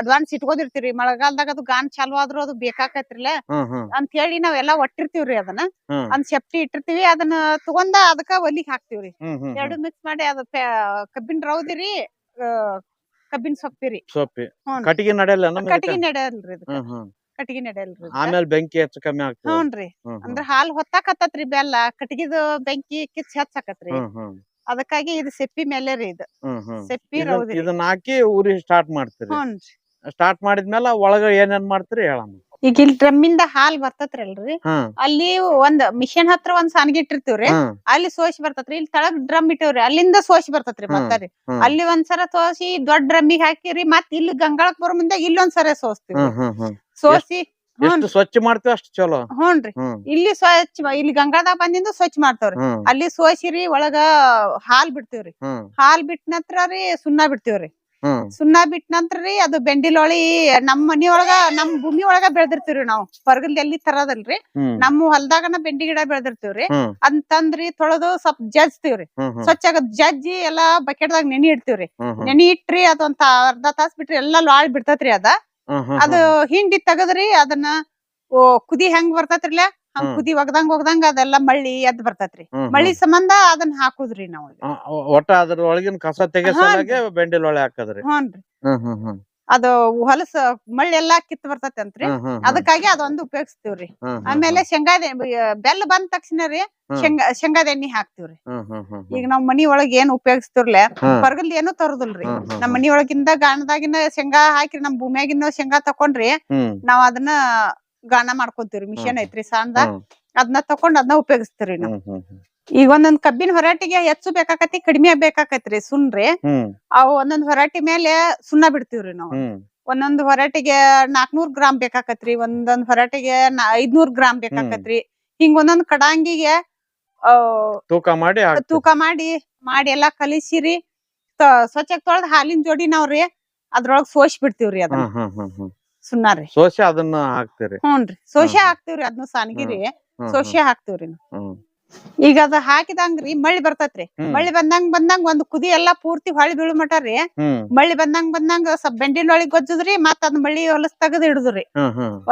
ಅಡ್ವಾನ್ಸ್ ಇಟ್ಕೋದಿರ್ತೀವಿ ಮಳೆಗಾಲದಾಗ ಅದು ಗಾನ್ ಚಾಲು ಆದ್ರೂ ಅದು ಬೇಕಾಕತ್ರಿಲ್ಲ ಅಂತ ಹೇಳಿ ನಾವೆಲ್ಲಾ ಒಟ್ಟಿರ್ತೀವ್ರಿ ಅದನ್ನ. ಒಂದ್ ಸೆಫ್ಟಿ ಇಟ್ಟಿರ್ತೀವಿ. ಅದನ್ನ ತಗೊಂಡ ಅದಕ್ಕ ಒಲಿಗ್ ಹಾಕ್ತಿವ್ರಿ. ಎರಡು ಮಿಕ್ಸ್ ಮಾಡಿ ಅದ್ ಕಬ್ಬಿನ ರೌದಿರಿ ಕಬ್ಬಿನ ಸೊಪ್ಪಿ. ರೀ ಸೊಪ್ಪಿ ಕಟ್ಟಿಗೆ ನಡೆಯಲ್ಲ ಕಟ್ಟಿಗೆ ನಡೆಯಲ್ರಿ ಕಟ್ಟಿಗೆ ನಡೆಯಲ್ರಿ. ಆಮೇಲೆ ಬೆಂಕಿ ಹೆಚ್ಚು ಕಮ್ಮಿ ಆಗ್ತದೆ. ಹ್ಞೂನ್ರಿ ಅಂದ್ರ ಹಾಲ್ ಹೊತ್ತಾಕತ್ತತ್ರಿ ಬೆಲ್ಲ ಕಟ್ಟಿಗಿದ ಬೆಂಕಿ ಕಿಚ್ ಹಚ್ಚಾಕತ್ರಿ. ಅದಕ್ಕಾಗಿ ಇದು ಸೆಪ್ಪಿ ಮೇಲೆ ರೀ ಇದು. ಸೆಪ್ಪಿ ಇದನ್ನ ಹಾಕಿ ಉರಿ ಸ್ಟಾರ್ಟ್ ಮಾಡ್ತೀರಿ. ಹ್ಞೂನ್ರಿ ಸ್ಟಾರ್ಟ್ ಮಾಡಿದ್ಮೇಲೆ ಒಳಗ ಏನೇನ್ ಮಾಡ್ತೀರಿ ಹೇಳಮ್ಮ. ಈಗ ಇಲ್ಲಿ ಡ್ರಮ್ಮಿಂದ ಹಾಲ್ ಬರ್ತತ್ರಿ ಅಲ್ರಿ ಅಲ್ಲಿ ಒಂದ್ ಮಿಷನ್ ಹತ್ರ ಒಂದ್ ಸಾನ್ಗಿ ಇಟ್ಟಿರ್ತೀವ್ರಿ ಅಲ್ಲಿ ಸೋಸಿ ಬರ್ತತ್ರಿ. ಇಲ್ಲಿ ತಳಗ್ ಡ್ರಮ್ ಇಟ್ಟಿವ್ರಿ ಅಲ್ಲಿಂದ ಸೋಸಿ ಬರ್ತತ್ರಿ ಬರ್ತಾರಿ ಅಲ್ಲಿ ಒಂದ್ಸರ ಸೋಸಿ ದೊಡ್ಡ ಡ್ರಮ್ಮಿಗೆ ಹಾಕಿರಿ ಮತ್ ಇಲ್ಲಿ ಗಂಗಾಳಕ್ ಬರೋ ಮುಂದೆ ಇಲ್ಲೊಂದ್ಸರ ಸೋಸ್ತೀವಿ ಸೋಸಿ ಎಷ್ಟು ಸ್ವಚ್ಛ ಮಾಡ್ತೀವಿ ಅಷ್ಟು ಚಲೋ. ಹ್ಞೂನ್ರಿ ಹ್ಮ್ ಇಲ್ಲಿ ಸ್ವಚ್ಛ ಮಾ- ಇಲ್ಲಿ ಗಂಗಾದಾಗ ಬಂದಿಂದ ಸ್ವಚ್ಛ ಮಾಡ್ತಾವ್ರಿ. ಹ್ಮ್ ಅಲ್ಲಿ ಸೋಸಿರಿ ಒಳಗ ಹಾಲ್ ಬಿಡ್ತೀವ್ರಿ. ಹ್ಮ್ ಹಾಲ್ ಬಿಟ್ಟ ನಂತರ ರೀ ಸುಣ್ಣ ಬಿಡ್ತೀವ್ರಿ. ಹ್ಮ್ ಸುಣ್ಣ ಬಿಟ್ಟ ನಂತರ ರೀ ಅದು ಬೆಂಡಿಲೊಳಿ ನಮ್ ಮನಿ ಒಳಗ ನಮ್ ಭೂಮಿ ಒಳಗ ಬೆಳ್ದಿರ್ತೀವ್ರಿ ನಾವು. ಹೊರಗಲ್ ಎಲ್ಲಿ ತರದಲ್ರಿ. ಹ್ಮ್ ನಮ್ಮ ಹೊಲ್ದಾಗನ ಬೆಂಡಿ ಗಿಡ ಬೆಳ್ದಿರ್ತೀವ್ರಿ. ಹ್ಮ್ ಅದ್ ತಂದ್ರಿ ತೊಳೆದು ಸ್ವಲ್ಪ ಜಜ್ತೀವ್ರಿ. ಹ್ಮ್ ಹ್ಮ್ ಸ್ವಚ್ಛ ಆಗದ್ ಜಜ್ಜಿ ಎಲ್ಲಾ ಬಕೆಟ್ದಾಗ ನೆನಿ ಇಡ್ತೀವ್ರಿ. ಹ್ಮ್ ಹ್ಮ್ ನೆನಿ ಇಟ್ರಿ ಅದೊಂದ್ ಅರ್ಧ ತಾಸ್ ಬಿಟ್ರಿ ಎಲ್ಲಾ ಲಾಳ್ ಬಿಡ್ತೇತ್ರಿ ಅದ. ಅದು ಹಿಂಡಿ ತೆಗದ್ರಿ ಅದನ್ನ ಓ ಕುದಿ ಹೆಂಗ್ ಬರ್ತೈತ್ರಿಲ್ಲ ಹಂಗ್ ಕುದಿ ಒಗ್ದಂಗ್ ಒಗದಂಗ ಅದೆಲ್ಲ ಮಳ್ಳಿ ಎದ್ ಬರ್ತೈತ್ರಿ. ಮಳ್ಳಿ ಸಂಬಂಧ ಅದನ್ನ ಹಾಕುದ್ರಿ ನಾವು ಒಟ್ಟ ಅದ್ರ ಒಳಗಿನ ಕಸ ತೆಗೆಸಲಾಗೆ ಬೆಂಡಿಲ್ ಹಾಕದ್ರಿ. ಹ್ಞೂನ್ರಿ ಹ್ಮ್ ಹ್ಮ್ ಹ್ಮ್. ಅದು ಹೊಲಸ ಮಳ್ಳಿ ಎಲ್ಲಾ ಕಿತ್ ಬರ್ತೈತಿ ಅಂತ್ರಿ. ಅದಕ್ಕಾಗಿ ಅದೊಂದು ಉಪಯೋಗಿಸ್ತೀವ್ರಿ. ಆಮೇಲೆ ಶೇಂಗಾದ ಬೆಲ್ಲ ಬಂದ ತಕ್ಷಣ ರೀ. ಶೇಂಗಾ ಶೇಂಗಾದ ಎಣ್ಣಿ ಹಾಕ್ತಿವ್ರಿ. ಈಗ ನಾವ್ ಮನಿ ಒಳಗ್ ಏನ್ ಉಪಯೋಗಿಸ್ತಿರ್ಲೆ. ಹೊರಗಲ್ ಏನು ತರುದಿಲ್ರಿ. ನಮ್ ಮನಿ ಒಳಗಿಂದ ಗಾಣದಾಗಿನ ಶೇಂಗಾ ಹಾಕಿ ನಮ್ ಭೂಮಿಯಾಗಿನ ಶೇಂಗಾ ತಕೊಂಡ್ರಿ ನಾವ್ ಅದನ್ನ ಗಾಣ ಮಾಡ್ಕೊಂತೀವ್ರಿ. ಮಿಷನ್. ಐತ್ರಿ ಸಾಂದ ಅದನ್ನ ತಕೊಂಡ್ ಅದನ್ನ ಉಪಯೋಗಿಸ್ತೀವ್ರಿ ನಾವ್. ಈಗ ಒಂದೊಂದ್ ಕಬ್ಬಿನ ಹೊರಾಟಿಗೆ ಹೆಚ್ಚು ಬೇಕಾಕತಿ ಕಡಿಮೆ ಬೇಕಾಕತ್ರಿ ಸುಣ್ರಿ. ಅವು ಒಂದೊಂದ್ ಹೊರಾಟಿ ಮೇಲೆ ಸುಣ್ಣ ಬಿಡ್ತೀವ್ರಿ ನಾವು. ಒಂದೊಂದ್ ಹೊರಾಟಿಗೆ ನಾಕ್ನೂರ್ ಗ್ರಾಮ್ ಬೇಕಾಕತ್ರಿ ಒಂದೊಂದ್ ಹೊರಾಟಿಗೆ ಐದ್ನೂರ್ ಗ್ರಾಮ್ ಬೇಕಾಕತ್ರಿ. ಹಿಂಗ ಒಂದೊಂದ್ ಕಡಾಂಗಿಗೆ ತೂಕ ಮಾಡಿ. ತೂಕ ಮಾಡಿ ಮಾಡಿ ಎಲ್ಲಾ ಕಲಿಸಿರಿ ಸ್ವಚ್ಛ ತೊಳ್ದ್ ಹಾಲಿನ ಜೋಡಿ ನಾವ್ರಿ ಅದ್ರೊಳಗ್ ಸೋಸಿ ಬಿಡ್ತೀವ್ರಿ ಅದನ್ನ. ಸುಣ್ಣಾರಿ ಸೋಸಿ ಅದನ್ನ ಹಾಕ್ತಿರಿ. ಹ್ಞೂನ್ರಿ. ಸೋಸೆ. ಹಾಕ್ತಿವ್ರಿ ಅದನ್ನ ಸಾನ್ಗಿರಿ. ಸೋಸೆ ಹಾಕ್ತಿವ್ರಿ ನಾವು. ಈಗ ಅದ ಹಾಕಿದಂಗ್ರಿ ಮಳಿ ಬರ್ತೈತ್ರಿ. ಮಳಿ ಮಳ್ಳಿ ಬಂದಂಗ್ ಬಂದಂಗ್ ಒಂದ್ ಕುದಿ ಎಲ್ಲಾ ಪೂರ್ತಿ ಹೊಳಿ ಬೀಳು ಮಟಾರ್ರಿ ಮಳಿ ಬಂದಂಗ್ ಬಂದಂಗ್ ಸ್ವಲ್ಪ ಬೆಂಡಿನ ಒಳಗ್ ಗೊಜ್ಜದ್ರಿ ಮತ್ ಅದ್ ಮಳಿ ಹೊಲಸ್ ತಗದ್ ಹಿಡಿದ್ರಿ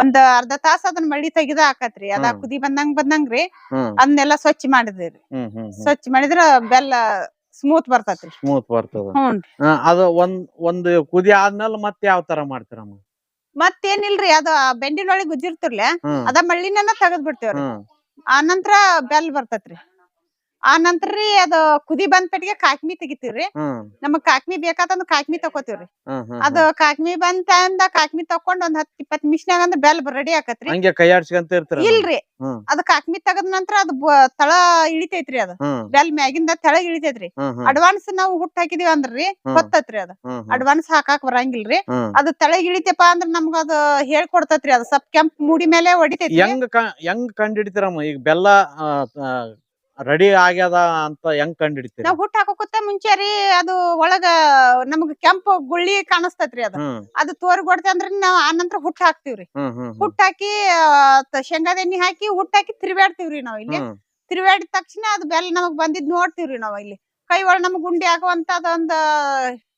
ಒಂದ್ ಅರ್ಧ ತಾಸ ಅದನ್ನ ಮಳಿ ತೆಗಿದ ಹಾಕತ್ರಿ. ಅದ ಕುದಿ ಬಂದಂಗ್ ಬಂದಂಗ್ರಿ ಅದನ್ನೆಲ್ಲಾ ಸ್ವಚ್ಛ ಮಾಡಿದ್ರಿ. ಸ್ವಚ್ಛ ಮಾಡಿದ್ರ ಬೆಲ್ಲ ಸ್ಮೂತ್ ಬರ್ತೈತ್ರಿ. ಸ್ಮೂತ್ ಬರ್ತದ. ಅದು ಒಂದ್ ಒಂದ್ ಕುದಿ ಆದ್ಮೇಲೆ ಮತ್ತೆ ಯಾವ ತರ ಮಾಡ್ತೀರಮ್ಮ? ಮತ್ತೇನಿಲ್ರಿ ಅದ ಬೆಂಡಿನೊಳಗ್ ಗುಜ್ಜಿರ್ತಿರ್ಲೆ ಅದ ಮಳ್ಳಿನ ತೆಗದ್ ಬಿಡ್ತೇವ್ರಿ. ಹ್ಮ್ ಆ ನಂತರ ಬೆಲ್ ಬರ್ತೈತ್ರಿ. ಆ ನಂತರ ರೀ ಅದ ಕುದಿ ಬಂದ್ ಪೆಟ್ಟಿಗೆ ಕಾಕ್ಮಿ ತೆಗಿತೀವ್ರಿ. ಹ್ಮ್. ನಮಗ್ ಕಾಕ್ಮಿ ಬೇಕಾದಂದ್ರ ಕಾಕ್ಮಿ ತಕೋತೀವ್ರಿ ಹ್ಮ್ ಹ್ಮ್ ಅದ ಕಾಕ್ಮಿ ಬಂದ ಟೈಮ್ದಾಗ ಕಾಕ್ಮಿ ತಕೊಂಡ್ ಒಂದ್ ಹತ್ತ್ ಇಪ್ಪತ್ ನಿಮಿಷನಾಗ ಅಂದ್ರ ಬೆಲ್ ರೆಡಿ ಆಕತ್ರಿ. ಹಂಗೆ ಕೈ ಆಡ್ಸ್ಕೊಂತ ಇರ್ತಾರ ಇಲ್ರಿ. ಹ್ಮ್. ಅದ ಕಾಕ್ಮಿ ತಗದ್ ನಂತರ ಅದು ಬ- ತಳ ಇಳಿತೈತ್ರಿ ಅದು. ಹ್ಮ್. ಬೆಲ್ ಮ್ಯಾಗಿಂದ ತೆಳಗ್ ಇಳಿತೈತ್ರಿ. ಹ್ಮ್ ಹ್ಮ್. ಅಡ್ವಾನ್ಸ್ ನಾವು ಹುಟ್ಟ ಹಾಕಿದೀವಿ ಅಂದ್ರಿ ಹ್ಮ್. ಅದು ಅದ. ಹ್ಮ್ ಹ್ಮ್. ಅಡ್ವಾನ್ಸ್ ಹಾಕಾಕ್ ಬರಂಗಿಲ್ರಿ. ಹ್ಮ್. ಅದ್ ತೆಳಗ್ ಇಳಿತಪ್ಪ ಅಂದ್ರ ನಮ್ಗ ಅದ ಹೇಳ್ಕೊಡ್ತತ್ರಿ ಅದು. ಸ್ವಲ್ಪ ಕೆಂಪ್ ಮೂಡಿ ಮೇಲೆ ಹೊಡಿತೈತಿ ಹೆಂಗ್ ಕ- ಹೆಂಗ್ ಕಂಡ್ ಹಿಡಿತೀರಮ್ಮ? ಈಗ ಬೆಲ್ಲ ರೆಡಿ ಆಗ್ಯದ ಅಂತ ಹೆಂಗ್ ಕಂಡ್ ಹಿಡಿತೀರಿ ನಾವ್ ಹುಟ್ಟ ಹಾಕೋಕುತ್ತ ಮುಂಚೆ ರೀ ಅದು ಒಳಗ ನಮಗ್ ಕೆಂಪು ಗುಳ್ಳಿ ಕಾಣಿಸ್ತೈತ್ರಿ ಅದ. ಹ್ಮ್. ಅದು ತೋರ್ ಕೊಡ್ತೆ ಅಂದ್ರ ನಾವ್ ಆ ನಂತರ ಹುಟ್ಟ ಹಾಕ್ತಿವ್ರಿ ಹ್ಮ್ ಹ್ಮ್ ಹ್ಮ್. ಹುಟ್ಟ ಹಾಕಿ ಶೇಂಗಾದ ಎಣ್ಣಿ ಹಾಕಿ ಹುಟ್ಟ ಹಾಕಿ ತಿರ್ವ್ಯಾಡ್ತಿವ್ರಿ ನಾವ್ ಇಲ್ಲಿ. ಹ್ಮ್. ತಕ್ಷಣ ಅದು ಬೆಲ್ ನಮಗ್ ಬಂದಿದ್ ನೋಡ್ತಿವ್ರಿ ನಾವ್ ಇಲ್ಲಿ. ಕೈ ಒಳಗ್ ನಮಗ್ ಗುಂಡಿ ಹಾಕುವಂತ ಅದೊಂದ್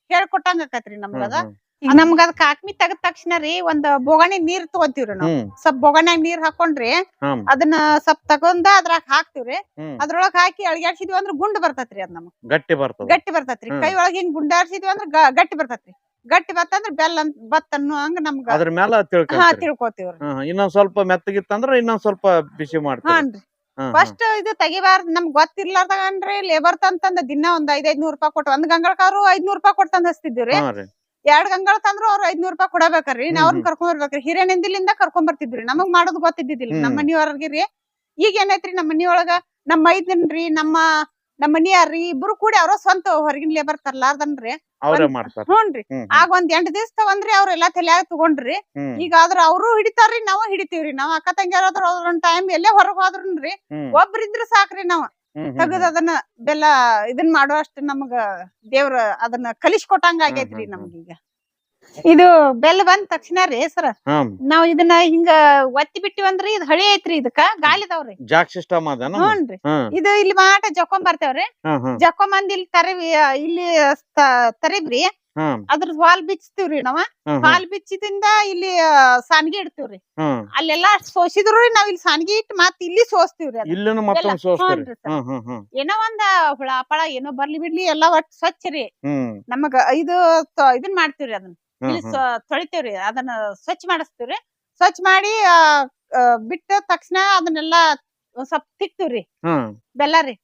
ಹೇಳ್ಕೊಟ್ಟಂಗ ಆಕತ್ರಿ ನಮ್ಗ ಅದ. ಹ್ಮ್. ನಮ್ಗ ಅದ್ ಕಾಕ್ಮಿ ತೆಗದ ತಕ್ಷಣ ರೀ ಒಂದ್ ಬೊಗಣಿ ನೀರ್ ತಗೊಂತೀವ್ರಿ ನಾವ್. ಹ್ಮ್. ಸ್ವಲ್ಪ ಬೊಗಣ್ಯಾಗ ನೀರ್ ಹಾಕೊಂಡ್ರಿ ಹ್ಮ್. ಅದನ್ನ ಸ್ವಲ್ಪ ತಗೊಂಡ ಅದ್ರಾಗ ಹಾಕ್ತಿವ್ರಿ. ಹ್ಮ್. ಅದ್ರೊಳಗ್ ಹಾಕಿ ಅಳ್ಗ್ಯಾಡ್ಸಿದ್ವಿ ಅಂದ್ರ ಗುಂಡ್ ಬರ್ತೈತ್ರಿ ಅದ್ ನಮಗ್. ಗಟ್ಟಿ ಬರ್ತದ. ಗಟ್ಟಿ ಬರ್ತೈತ್ರಿ. ಹ್ಮ್. ಕೈ ಒಳಗ್ ಹಿಂಗ್ ಗುಂಡಾಡ್ಸಿದ್ವಿ ಅಂದ್ರ ಗ- ಗಟ್ಟಿ ಬರ್ತೈತ್ರಿ. ಗಟ್ಟಿ ಬತ್ತಂದ್ರ ಬೆಲ್ಲ ಅಂತ ಬತ್ತ ಅನ್ನೋ ಹಂಗ ನಮ್ಗ ಅದ್ರ ಮ್ಯಾಲ ಹಾ ತಿಳ್ಕೊಂತೀರಿ ತಿಳ್ಕೊತೀವ್ರಿ. ಹ್ಮ್ ಇನ್ನೊಂದ್ ಸ್ವಲ್ಪ ಮೆತ್ತಗಿತ್ತಂದ್ರ ಇನ್ನೊಂದ್ ಸ್ವಲ್ಪ ಬಿಸಿ ಮಾಡ್ತೀರಿ. ಹಾನ್ರಿ ಹ್ಮ್, ಹ್ಮ್. ಫಸ್ಟ್ ಇದು ತೆಗಿಬಾರ್ದ್ ನಮ್ಗ್ ಗೊತ್ತಿರ್ಲಾರ್ದಗನ್ರಿ ಲೇಬರ್ ತಂತಂದ ದಿನ ಒಂದ್ ಐದ್ ಐದ್ನೂರ್ ರೂಪಾಯಿ ಕೊಟ್ಟು ಒಂದ್ ಗಂಗಳಕಾರು ಐದ್ನೂರ್ ರೂಪಾಯಿ ಕೊಟ್ಟು ತಂದ್ ಹಚ್ತಿದ್ವಿ ರೀ. ಎರಡ್ ಗಂಗಳ ತಂದ್ರು ಅವ್ರ ಐದ್ನೂರ್ ರೂಪಾಯಿ ಕೊಡಬೇಕ್ರಿ. ನಾವ್ ಅವ್ರನ್ನ. ಕರ್ಕೊಂಡ್ ಬರ್ಬೇಕ್ರಿ. ಹಿರೇನಂದಿಲಿಂದ ಕರ್ಕೊಂಡ್ ಬರ್ತಿದ್ರಿ ನಮಗ್ ಮಾಡೋದ್ ಗೊತ್ತಿದ್ದಿಲ್ಲ ನಮ್ ನಮ್ಮ ಮನಿಯವ್ರಿಗೆ ಈಗ ಏನೈತ್ರಿ ನಮ್ಮ ಮನಿಯೊಳಗ ನಮ್ಮ ಮೈದನ್ರಿ ನಮ್ಮ ನಮ್ಮ ಮನಿಯಾರ್ರಿ ಇಬ್ರು ಕೂಡಿ ಅವ್ರ ಸ್ವಂತ ಹೊರಗಿನ ಲೇಬರ್ ತರ್ಲಾರ್ದನ್ರಿ ಅವ್ರೇ ಹ್ಞೂನ್ರಿ ಆಗ ಒಂದ್ ಎಂಟ್ ದಿವ್ಸ ತಗೊಂಡ್ರಿ ಅವ್ರೆಲ್ಲಾ ತಲ್ಯಾಗ ತಗೊಂಡ್ರಿ ಈಗ ಆದ್ರ ಅವ್ರು ಹಿಡಿತಾರ್ರಿ ನಾವ್ ಹಿಡಿತೀವ್ರಿ ನಾವ್ ಅಕ್ಕ ತಂಗಿಯರಾದ್ರ ಒಂದ್ ಟೈಮ್ ಎಲ್ಲೇ ಹೊರಗ್ ಹೋದ್ರನ್ರಿ ಒಬ್ರಿದ್ರ ಸಾಕ್ರಿ ನಾವ್. ತೆಗದ್ ಅದನ್ನ ಬೆಲ್ಲ ಇದನ್ ಮಾಡೋ ಅಷ್ಟ್ ನಮಗ ದೇವ್ರ ಅದನ್ನ ಕಲಿಸ್ಕೊಟ್ಟಂಗ ಆಗೈತ್ರಿ ನಮ್ಗೀಗ. ಇದು ಬೆಲ್ಲ ಬಂದ ತಕ್ಷಣ ರೀ ಸರ್. ನಾವ್ ಇದನ್ನ ಹಿಂಗ ಒತ್ತಿ ಬಿಟ್ಟಿವಂದ್ರಿ ಇದು ಹಳಿ ಐತ್ರಿ ಇದಕ್ಕ ಗಾಲಿದವ್ರಿ ಜಾಕ್ ಸಿಸ್ಟಮ್ ಅದೇನ ಹ್ಞೂನ್ರಿ. ಇದು ಇಲ್ಲಿ ಮಾಟ ಜಕ್ಕೊಂಡ್ ಬರ್ತೇವ್ರಿ ಜಕ್ಕೊಂಬಂದ್ ಇಲ್ಲಿ ತರಿವಿ ಇಲ್ಲಿ ತರಿಬ್ರಿ. ಹ್ಮ್. ಅದ್ರ ವಾಲ್ ಬಿಚ್ತೀವ್ರಿ ನಾವ? ಹಾಲ್ ಬಿಚ್ಚಿದಿಂದ ಇಲ್ಲಿ ಸಾನ್ಗಿ ಇಡ್ತೀವ್ರಿ. ಅಲ್ಲೆಲ್ಲಾ ಸೋಸಿದ್ರು ನಾವ್ ಇಲ್ಲಿ ಸಾನ್ಗಿ ಇಟ್ಟು ಮತ್ ಇಲ್ಲಿ ಸೋಸ್ತೀವ್ರಿ ಏನೋ ಒಂದ ಹುಳ ಪಳ ಏನೋ ಬರ್ಲಿ ಬಿಡ್ಲಿ ಎಲ್ಲಾ ಒಟ್ ಸ್ವಚ್ಛ ರೀ. ನಮಗ ಇದು ಇದನ್ ಮಾಡ್ತೀವ್ರಿ ಅದನ್ನ. ಇಲ್ಲಿ ತೊಳಿತೇವ್ರಿ ಅದನ್ನ ಸ್ವಚ್ಛ ಮಾಡಿಸ್ತೀವ್ರಿ. ಸ್ವಚ್ಛ ಮಾಡಿ ಬಿಟ್ಟ ತಕ್ಷಣ ಅದನ್ನೆಲ್ಲಾ ಒಂದ್ ಸ್ವಲ್ಪ ತಿಕ್ತಿವ್ರಿ. ಬೆಲ್ಲ ರೀ.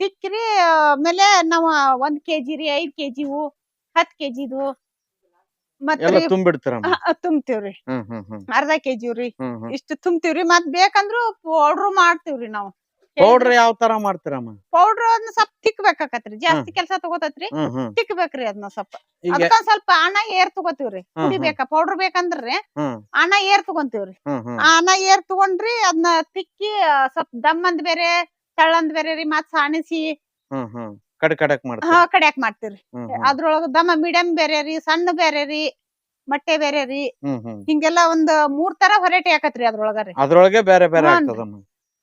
ತಿಕ್ಕ್ರಿ ಆಮೇಲೆ ನಾವ ಒಂದ್ ಕೆಜಿ ರೀ ಐದ್ ಕೆಜಿವು ಹತ್ ಕೆಜಿದು ಮತ್ರಿ ತುಂಬಿಡ್ತೀರಮ್ಮ? ಹ, ತುಂಬ್ತೀವ್ರಿ ಹ್ಮ್ ಹ್ಮ್ ಹ್ಮ್. ಅರ್ಧ ಕೆಜಿ ರೀ. ಹ್ಮ್ ಹ್ಮ್. ಇಷ್ಟು ತುಂಬ್ತೀವ್ರಿ ಮತ್ ಬೇಕಂದ್ರು ಪೌಡ್ರು ಮಾಡ್ತೀವ್ರಿ ನಾವು. ಪೌಡ್ರ್ ಯಾವ ತರ ಮಾಡ್ತೀರಮ್ಮ? ಪೌಡ್ರ್ ಅದನ್ನ ಸ್ವಲ್ಪ ತಿಕ್ಬೇಕಾಕತ್ರಿ. ಜಾಸ್ತಿ ಕೆಲ್ಸ ತಗೋತೈತ್ರಿ. ತಿಕ್ಬೇಕ್ರಿ ಅದನ್ನ ಸ್ವಲ್ಪ. ಅದಕ್ಕ ಸ್ವಲ್ಪ ಅಣ್ಣ ಏರ್ ತಗೋತೀವ್ರಿ. ಕುಡಿಬೇಕ? ಪೌಡ್ರ್ ಬೇಕಂದ್ರಿ ಅಣ್ಣ ಅಣ ಏರ್ ತಗೊಂತೀವ್ರಿ ಹ್ಮ್ ಹ್ಮ್. ಅಣ ಏರ್ ತಗೊಂಡ್ರಿ ಅದನ್ನ ತಿಕ್ಕಿ ಸ್ವಲ್ಪ ದಮ್ ಅಂದ್ ಬೇರೆ ತಳ್ಳಂದ್ ಬೇರೆ ರೀ. ಮತ್ ಸಾಣಿಸಿ ಕಡೆ ಕಡಕ್ ಹಾ ಮಾಡ್ತೀರಿ ಕಡ್ಯಾಕ್ ಮಾಡ್ತೀವ್ರಿ. ಹ್ಮ್ ಹ್ಮ್. ಅದ್ರೊಳಗ ದಮ್ಮ ಮೀಡಿಯಂ ಬೇರೆ ರೀ ಸಣ್ಣ ಬೇರೆ ರೀ ಮೊಟ್ಟೆ ಬೇರೆ ರೀ. ಹ್ಮ್ ಹ್ಮ್. ಹಿಂಗೆಲ್ಲಾ ಒಂದ್ ಮೂರ್ ತರ ವೆರೈಟಿ ಹಾಕತ್ರಿ ಅದ್ರೊಳಗ ರೀ. ಅದ್ರೊಳಗೆ ಬೇರೆ ಬೇರೆ ಹ್ಞೂನ್ರಿ. ಆಗ್ತದಮ್ಮ